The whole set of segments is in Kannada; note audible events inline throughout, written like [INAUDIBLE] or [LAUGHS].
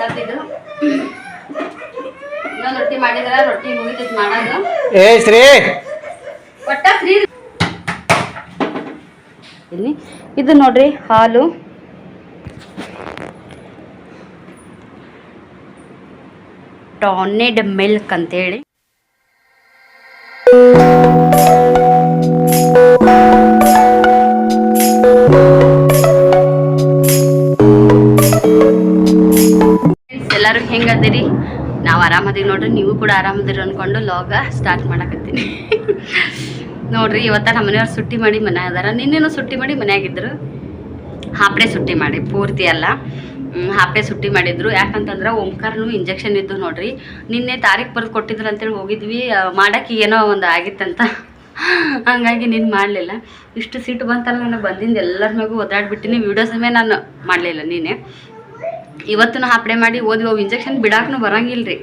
ಸರ್ದಿದ್ದು ಇನ್ನೊಂದು ರೊಟ್ಟಿ ಮಾಡಿದ್ರ ರೊಟ್ಟಿ ಮುಗಿತೈತಿ ಮಾಡೋದು. ಏ ಶ್ರೀ! ಒಟ್ಟ ಫ್ರೀ ಇಲ್ಲಿ ಇದು ನೋಡ್ರಿ ಹಾಲು. ಟಾನೆಡ್ ಮಿಲ್ಕ್ ಅಂತೇಳಿ. ನಾವು ಆರಾಮದೀವಿ ನೋಡ್ರಿ, ನೀವು ಕೂಡ ಆರಾಮದಿರಿ ಅನ್ಕೊಂಡು ಲಾಗ ಸ್ಟಾರ್ಟ್ ಮಾಡಕತ್ತೀನಿ. ನೋಡ್ರಿ, ಇವತ್ತ ನಮ್ಮ ಮನೆಯವ್ರು ಸುಟ್ಟಿ ಮಾಡಿ ಮನೆ ಅದಾರ. ನಿನ್ನೇನು ಸುಟ್ಟಿ ಮಾಡಿ ಮನೆಯಾಗಿದ್ರು. ಹಾಪಡೆ ಸುಟ್ಟಿ ಮಾಡಿ, ಪೂರ್ತಿ ಅಲ್ಲ. ಹಾಪೆ ಸುಟ್ಟಿ ಮಾಡಿದ್ರು. ಯಾಕಂತಂದ್ರೆ ಓಂಕಾರನು ಇಂಜೆಕ್ಷನ್ ಇದ್ದು ನೋಡ್ರಿ, ನಿನ್ನೆ ತಾರೀಖು ಬರೆದು ಕೊಟ್ಟಿದ್ರು ಅಂತೇಳಿ ಹೋಗಿದ್ವಿ. ಮಾಡಕ್ಕೆ ಏನೋ ಒಂದು ಆಗಿತ್ತಂತ. ಹಂಗಾಗಿ ನೀನು ಮಾಡಲಿಲ್ಲ. ಇಷ್ಟು ಸಿಟ್ಟು ಬಂತಲ್ಲ, ನಾನು ಬಂದಿದ್ದು ಎಲ್ಲರ ಮೇಲೂ ಒದ್ದಾಡ್ಬಿಟ್ಟಿನಿ. ವೀಡಿಯೋಸ್ ಮೇಲೆ ನಾನು ಮಾಡಲಿಲ್ಲ ನೀನೆ. ಇವತ್ತು ಹಾಪ್ಡೆ ಮಾಡಿ ಓದಿ ಹೋಗಿ ಇಂಜೆಕ್ಷನ್ ಬಿಡಾಕೂ ಬರಂಗಿಲ್ಲ ರೀ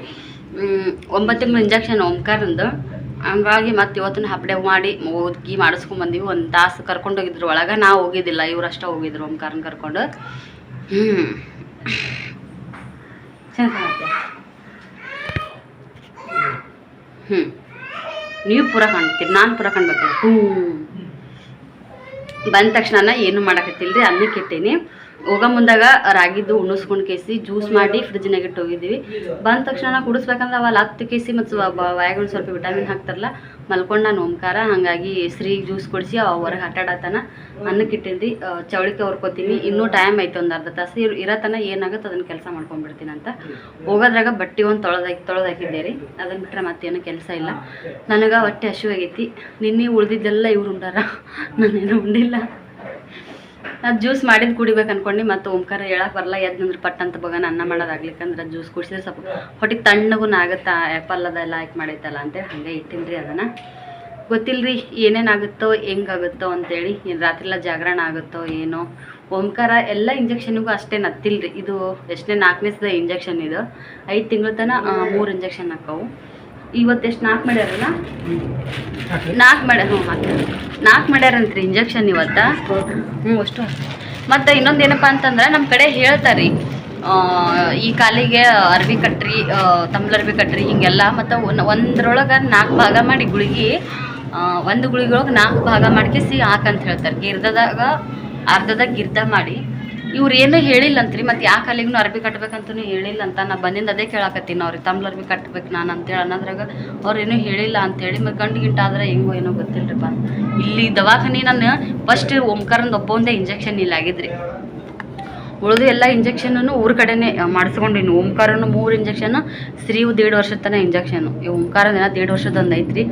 ಒಂಬತ್ತು ತಿಂಗಳು ಇಂಜೆಕ್ಷನ್ ಓಂಕಾರಂದು. ಹಂಗಾಗಿ ಮತ್ತೆ ಇವತ್ತಿನ ಹಪ್ಡೆ ಮಾಡಿ ಓದ್ಗಿ ಮಾಡಿಸ್ಕೊಂಬಂದೀವಿ ಒಂದು ತಾಸು ಕರ್ಕೊಂಡೋಗಿದ್ರು ಒಳಗೆ. ನಾವು ಹೋಗಿದ್ದಿಲ್ಲ ಇವ್ರು ಅಷ್ಟೇ ಹೋಗಿದ್ರು ಓಂಕಾರನ ಕರ್ಕೊಂಡು. ಹ್ಞೂ ಹ್ಞೂ ನೀವು ಪೂರ ಕಾಣ್ತೀರಿ ನಾನು ಪೂರ ಕಾಣ್ಬೇಕು ಹ್ಞೂ ಬಂದ ತಕ್ಷಣ ಏನು ಮಾಡಕತ್ತಿಲ್ರಿ? ಅನ್ನಕ್ಕೆ ಇಟ್ಟೀನಿ ಹೋಗೋ ಮುಂದಾಗ ರಾಗಿದ್ದು ಉಣಿಸ್ಕೊಂಡು ಕೇಸಿ ಜ್ಯೂಸ್ ಮಾಡಿ ಫ್ರಿಜ್ನಾಗ ಇಟ್ಟು ಹೋಗಿದ್ದೀವಿ ಬಂದ ತಕ್ಷಣ ಕುಡಿಸ್ಬೇಕಂದ್ರೆ ಅವಲ್ಲ ಹತ್ತು ಕೇಸಿ ಮತ್ತು ವಾಯಗಳು ಸ್ವಲ್ಪ ವಿಟಮಿನ್ ಹಾಕ್ತಾರಲ್ಲ ಮಲ್ಕೊಂಡು ನಾನು ಓಂಕಾರ. ಹಾಗಾಗಿ ಸ್ತ್ರೀ ಜ್ಯೂಸ್ ಕೊಡಿಸಿ ಅವ ಹೊರಗೆ ಆಟಾಡತನ ಅನ್ನಕ್ಕೆ ಇಟ್ಟಿದ್ದು ಆ, ಚವಳಿಕೆ ಹೊರ್ಕೋತೀನಿ. ಇನ್ನೂ ಟೈಮ್ ಐತೆ ಒಂದು ಅರ್ಧ ತಾಸು. ಇರ್ ಇರತನ ಏನಾಗುತ್ತೆ ಅದನ್ನು ಕೆಲಸ ಮಾಡ್ಕೊಂಡ್ಬಿಡ್ತೀನಿ ಅಂತ. ಹೋಗೋದ್ರಾಗ ಬಟ್ಟೆ ಒಂದು ತೊಳೆದಾಕಿ ತೊಳೆದಾಕಿದ್ದೆ ರೀ. ಅದನ್ನ ಬಿಟ್ಟರೆ ಮತ್ತೇನು ಕೆಲಸ ಇಲ್ಲ. ನನಗೆ ಹೊಟ್ಟೆ ಹಸಿವಾಗೈತಿ. ನಿನ್ನೆ ಉಳ್ದಿದ್ದೆಲ್ಲ ಇವ್ರು ಉಂಡಾರ. ನಾನೇನು ಉಂಡಿಲ್ಲ. ಅದು ಜ್ಯೂಸ್ ಮಾಡಿದ್ದು ಕುಡಿಬೇಕು ಅನ್ಕೊಂಡು ಮತ್ತೆ ಓಂಕಾರ ಹೇಳಕ್ಕೆ ಬರಲ್ಲ ಎದ್ನಂದ್ರೆ ಪಟ್ ಅಂತ ಬಗನ ಅನ್ನ ಮಾಡೋದಾಗ್ಲಿಕ್ಕಂದ್ರೆ ಜ್ಯೂಸ್ ಕುಡಿಸಿದ್ರೆ ಸ್ವಲ್ಪ ಹೊಟ್ಟಿಗೆ ತಣ್ಣಗೂ ಆಗುತ್ತಾ ಆ್ಯಪಲ್ ಅದೆಲ್ಲ ಆಯ್ಕೆ ಮಾಡೈತಲ್ಲ ಅಂತೇಳಿ ಹಂಗೆ ಇಟ್ಟಿನ್ರಿ ಅದನ್ನು. ಗೊತ್ತಿಲ್ರಿ ಏನೇನಾಗುತ್ತೋ, ಹೆಂಗಾಗುತ್ತೋ ಅಂತೇಳಿ, ಏನು ರಾತ್ರಿ ಎಲ್ಲ ಜಾಗರಣ ಆಗುತ್ತೋ ಏನೋ. ಓಂಕಾರ ಎಲ್ಲ ಇಂಜೆಕ್ಷನ್ಗೂ ಅಷ್ಟೇ ನತ್ತಿಲ್ರಿ. ಇದು ಎಷ್ಟನೇ ನಾಲ್ಕನೇಸದ ಇಂಜೆಕ್ಷನ್ ಇದು. ಐದು ತಿಂಗಳ ತನಕ ಮೂರು ಇಂಜೆಕ್ಷನ್ ಹಾಕವು. ಇವತ್ತು ಎಷ್ಟು ನಾಲ್ಕು ಮಾಡ್ಯಾರಲ್ಲ? ನಾಲ್ಕು ಮಾಡ್ಯಾರ ಹ್ಞೂ ಹಾಕ್ತಾರೆ ನಾಲ್ಕು ಮಾಡ್ಯಾರಂತ್ರಿ ಇಂಜೆಕ್ಷನ್ ಇವತ್ತ. ಹ್ಞೂ ಅಷ್ಟು ಮತ್ತು ಇನ್ನೊಂದು ಏನಪ್ಪ ಅಂತಂದ್ರೆ ನಮ್ಮ ಕಡೆ ಹೇಳ್ತಾರೆ ಈ ಕಾಲಿಗೆ ಅರ್ವಿ ಕಟ್ರಿ ಅರ್ವಿ ಕಟ್ರಿ ಹಿಂಗೆಲ್ಲ ಮತ್ತು ಒಂದ್ರೊಳಗೆ ನಾಲ್ಕು ಭಾಗ ಮಾಡಿ ಗುಳಿಗೆ ಒಂದು ಗುಳಿಗೆ ಒಳಗೆ ನಾಲ್ಕು ಭಾಗ ಮಾಡ್ಕೇಸಿ ಹಾಕಂತ ಹೇಳ್ತಾರೆ. ಗಿರ್ದದಾಗ ಅರ್ಧದಾಗ ಗಿರ್ದ ಮಾಡಿ. ಇವ್ರು ಏನೂ ಹೇಳಿಲ್ಲ ಅಂತ್ರಿ ಮತ್ತು ಯಾಕೆ ಕಾಲಿಗೂ ಅರ್ಬಿ ಕಟ್ಬೇಕಂತೂ ಹೇಳಿಲ್ಲ ಅಂತ ನಾ ಬಂದಿಂದ ಅದೇ ಕೇಳಾಕತ್ತೀನಿ ಅವ್ರಿಗೆ. ತಮ್ಲ ಅರ್ಬಿ ಕಟ್ಬೇಕು ನಾನು ಅಂತೇಳಿ ಅನ್ನೋದ್ರಾಗ ಅವ್ರು ಏನೂ ಹೇಳಿಲ್ಲ ಅಂತೇಳಿ, ಮತ್ತು ಗಂಡು ಆದ್ರೆ ಹೆಂಗೋ ಏನೋ ಗೊತ್ತಿಲ್ಲರಿಪ್ಪ ಇಲ್ಲಿ ದವಾಖಾನೆ ನಾನು ಫಸ್ಟ್ ಓಂಕಾರಂದು ಒಬ್ಬೊಂದೇ ಇಂಜೆಕ್ಷನ್ ಇಲ್ಲ ಆಗಿದ್ರಿ ಉಳಿದು ಎಲ್ಲ ಇಂಜೆಕ್ಷನನ್ನು ಊರ ಕಡೆನೇ ಮಾಡಿಸ್ಕೊಂಡಿನಿ ಓಂಕಾರನು ಮೂರು ಇಂಜೆಕ್ಷನ್ ಸ್ತ್ರೀವು ದೇಡ್ ವರ್ಷದ ತನಕ ಇಂಜೆಕ್ಷನು ಈ ಓಂಕಾರ ದಿನ ದೇಡ್ ವರ್ಷದೊಂದು ಐತ್ರಿ.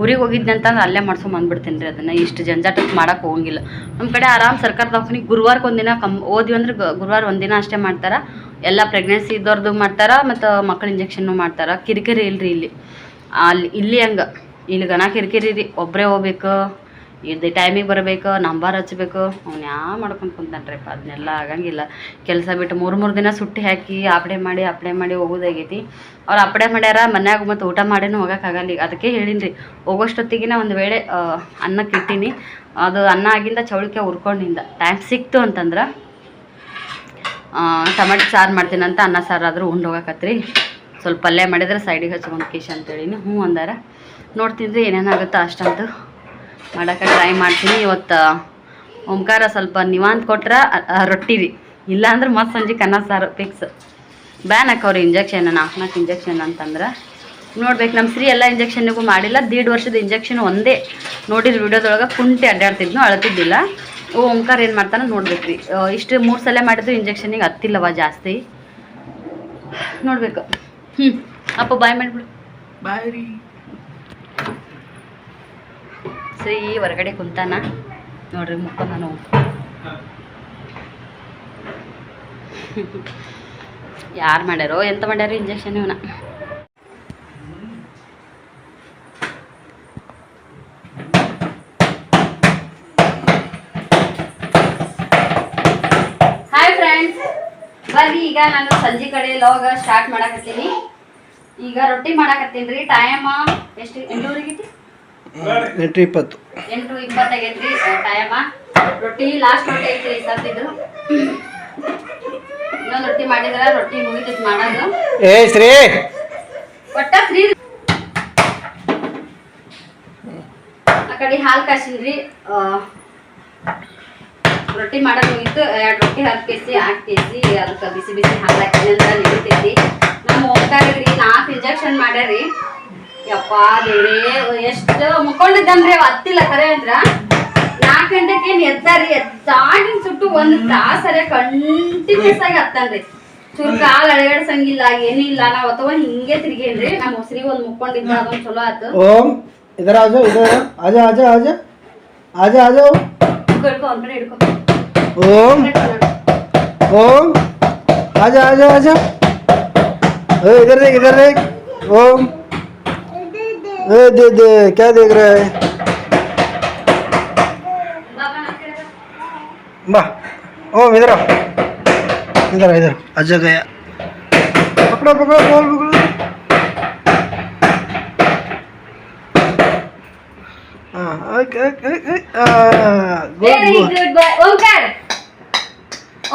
ಊರಿಗೆ ಹೋಗಿದ್ದೆ ಅಂತಂದ್ರೆ ಅಲ್ಲೇ ಮಾಡ್ಸ್ಕೊಂಡ್ ಬಂದ್ಬಿಡ್ತೀನಿ ರೀ ಅದನ್ನು. ಇಷ್ಟು ಜಂಜಾಟಕ್ಕೆ ಮಾಡೋಕೆ ಹೋಗಿಲ್ಲ. ನಮ್ಮ ಕಡೆ ಆರಾಮ್ ಸರ್ಕಾರ ದವಾಖಾನಿಗೆ ಗುರುವಾರಕ್ಕೆ ಒಂದಿನ ಕಮ್, ಓದ್ವಿ ಅಂದ್ರೆ ಗುರುವಾರ ಒಂದಿನ ಅಷ್ಟೇ ಮಾಡ್ತಾರೆ. ಎಲ್ಲ ಪ್ರೆಗ್ನೆನ್ಸಿ ಇದ್ದವ್ರದ್ದು ಮಾಡ್ತಾರೆ ಮತ್ತು ಮಕ್ಕಳ ಇಂಜೆಕ್ಷನ್ನು ಮಾಡ್ತಾರೆ. ಕಿರಿಕಿರಿ ಇಲ್ರಿ ಇಲ್ಲಿ. ಅಲ್ಲಿ, ಇಲ್ಲಿ ಹಂಗೆ. ಇಲ್ಲಿ ಗನ ಕಿರಿಕಿರಿ ರೀ ಒಬ್ಬರೇ ಹೋಗ್ಬೇಕು. ಇದು ಟೈಮಿಗೆ ಬರಬೇಕು ನಂಬರ್ ಹಚ್ಬೇಕು. ಅವ್ನು ಯಾವ ಮಾಡ್ಕೊಂಡು ಕುಂತಾನ್ರಿಪ್ಪ ಅದನ್ನೆಲ್ಲ ಆಗಂಗಿಲ್ಲ. ಕೆಲಸ ಬಿಟ್ಟು ಮೂರು ಮೂರು ದಿನ ಸುಟ್ಟಿ ಹಾಕಿ, ಅಪ್ಡೆ ಮಾಡಿ ಅಪ್ಡೆ ಮಾಡಿ ಹೋಗೋದಾಗೈತಿ ಅವ್ರು ಅಪ್ಡೆ ಮಾಡ್ಯಾರ, ಮನ್ಯಾಗ ಮತ್ತು ಊಟ ಮಾಡೇನು ಹೋಗೋಕ್ಕಾಗಲ್ಲ ಅದಕ್ಕೆ ಹೇಳಿನಿ ರೀ ಹೋಗೋಷ್ಟೊತ್ತಿಗಿನ ಒಂದು ವೇಳೆ ಅನ್ನಕ್ಕೆ ಇಟ್ಟೀನಿ. ಅದು ಅನ್ನ ಆಗಿಂದ ಚೌಳಿಕೆ ಹುರ್ಕೊಂಡಿಂದ. ಟೈಮ್ ಸಿಕ್ತು ಅಂತಂದ್ರೆ ಟೊಮೆಟೊ ಸಾರು ಮಾಡ್ತೀನಂತ ಅನ್ನ ಸಾರು ಆದರೂ ಉಂಡು ಹೋಗಕತ್ರಿ. ಸ್ವಲ್ಪ ಪಲ್ಯ ಮಾಡಿದ್ರೆ ಸೈಡಿಗೆ ಹಚ್ಕೊಂಡು ಕಿಶ್ ಅಂತೇಳಿನಿ. ಹ್ಞೂ ಅಂದಾರ. ನೋಡ್ತೀನಿ ರೀ ಏನೇನಾಗುತ್ತೋ ಅಷ್ಟಂತೂ. ಮಾಡೋಕೆ ಟ್ರೈ ಮಾಡ್ತೀನಿ. ಇವತ್ತು ಓಂಕಾರ ಸ್ವಲ್ಪ ನಿವಾಂತ ಕೊಟ್ರೆ ರೊಟ್ಟಿ ರೀ ಇಲ್ಲಾಂದ್ರೆ ಮತ್ತೆ ಸಂಜೆ ಕನ್ನ ಸಾರು ಫಿಕ್ಸ್ ಬ್ಯಾನ್ ಹಾಕವ್ರಿ ಇಂಜೆಕ್ಷನ್ ನಾಲ್ಕು ನಾಲ್ಕು ಇಂಜೆಕ್ಷನ್ ಅಂತಂದ್ರೆ. ನೋಡ್ಬೇಕು ನಮ್ಮ ಸ್ತ್ರೀ ಎಲ್ಲ ಇಂಜೆಕ್ಷನ್ಗೂ ಮಾಡಿಲ್ಲ. ದೀಡ್ ವರ್ಷದ ಇಂಜೆಕ್ಷನ್ ಒಂದೇ. ನೋಡಿದ ವಿಡಿಯೋದೊಳಗೆ ಕುಂಟಿ ಅಡ್ಡಾಡ್ತಿದ್ನು, ಅಳತಿದ್ದಿಲ್ಲ. ಓ, ಓಂಕಾರ ಏನು ಮಾಡ್ತಾನೆ ನೋಡ್ಬೇಕು ರೀ ಇಷ್ಟು ಮೂರು ಸಲ ಮಾಡಿದ್ರು ಇಂಜೆಕ್ಷನಿಗೆ ಹತ್ತಿಲ್ಲವ ಜಾಸ್ತಿ. ನೋಡ್ಬೇಕು. ಹ್ಞೂ ಅಪ್ಪ ಬಾಯ್ ಮಾಡಿಬಿಡು. ಬಾಯ್ ರೀ. ಶ್ರೀ ಹೊರಗಡೆ ಕುಂತಾನ. ನೋಡ್ರಿ ಮುಖ ನಾನು ಯಾರು ಮಾಡ್ಯಾರೋ, ಎಂತ ಮಾಡ್ಯಾರೋ ಇಂಜೆಕ್ಷನ್ ಇವನ. ಹಾಯ್ ಫ್ರೆಂಡ್ಸ್ ಬರ್ರಿ ಈಗ ನಾನು ಸಂಜೆ ಕಡೆ ಲಾಗ ಸ್ಟಾರ್ಟ್ ಮಾಡಾಕತ್ತೀನಿ. ಈಗ ರೊಟ್ಟಿ ಮಾಡಾಕತ್ತೀನಿ ರೀ. ಟೈಮ್ ಎಷ್ಟು? ಎಂಟೂವರೆಗೆ ಎಂಟು ಇಪ್ಪತ್ತು. ಎಂಟು ಇಪ್ಪತ್ತಾಗೈತ್ರಿ ಟೈಮ. ರೊಟ್ಟಿ ಲಾಸ್ಟ್ ರೊಟ್ಟಿ ಐತ್ರಿ ಸತ್ತಿದ್ದು ಇನ್ನೊಂದು ರೊಟ್ಟಿ ಮಾಡಿದ್ರ ರೊಟ್ಟಿ ಮುಗಿತೈತಿ ಮಾಡೋದು. ಏ ಶ್ರೀ! ಒಟ್ಟ ಫ್ರೀ ಆ ಕಡೆ ಹಾಲು ಕಾಸಿನ್ರಿ ರೊಟ್ಟಿ ಮಾಡೋದು ಮುಗಿತು ಎರಡು ರೊಟ್ಟಿ ಹಾಕಿ ಕೇಸಿ ಹಾಕಿ ಕೇಸಿ ಅದಕ್ಕೆ ಬಿಸಿ ಬಿಸಿ ಹಾಲು ಹಾಕಿ ಅಂತ ನಿಲ್ತೈತಿ ನಮ್ಮ ಓದ್ತಾರ್ರಿ ನಾಲ್ಕು ಇಂಜೆಕ್ಷನ್ ಮಾಡ್ಯಾರಿ ಯಪ್ಪ ದೇವ್ರೇ ಎಷ್ಟು ಮುಕ್ಕೊಂಡಿದ್ದನ್ರಿ ಹತ್ತಿಲ್ಲ ಖರೆ ಅಂದ್ರ? ನಾಲ್ಕು ಗಂಟೆಗೆ ಏನ್ ಎದ್ದಾರಿ? ಎದ್ದಾಗಿನ ಸುಟ್ಟು ಒಂದು ತಾಸರೆ ಕಂಟಿನ್ಯೂಸ್ ಆಗಿ ಹತ್ತನ್ರಿ. ಚೂರು ಕಾಲ್ ಅಳಗಾಡ್ಸಂಗಿಲ್ಲ ಏನಿಲ್ಲ ನಾವು ಅಥವಾ ಹಿಂಗೆ ತಿರುಗೇನ್ರಿ. ನಮ್ಮ ಹೊಸರಿಗೆ ಒಂದು ಮುಕ್ಕೊಂಡಿದ್ದ ಅದೊಂದ್ ಚಲೋ ಆತು. ಓಂ ಇದರ ಆಜ ಇದರ ಆಜ ಆಜ ಆಜ ಆಜ ಆಜ. ಹಿಡ್ಕೊ ಒಂದ್ ಕಡೆ ಹಿಡ್ಕೊ. ಓಂ ಓಂ ಆಜ ಆಜ ಓ ಇದರ ಇದರ ಓಂ. ए दे दे क्या देख रहा है? वाह ओ इधर इधर इधर अच्छा गया। पकड़ो पकड़ो बॉल पकड़ो।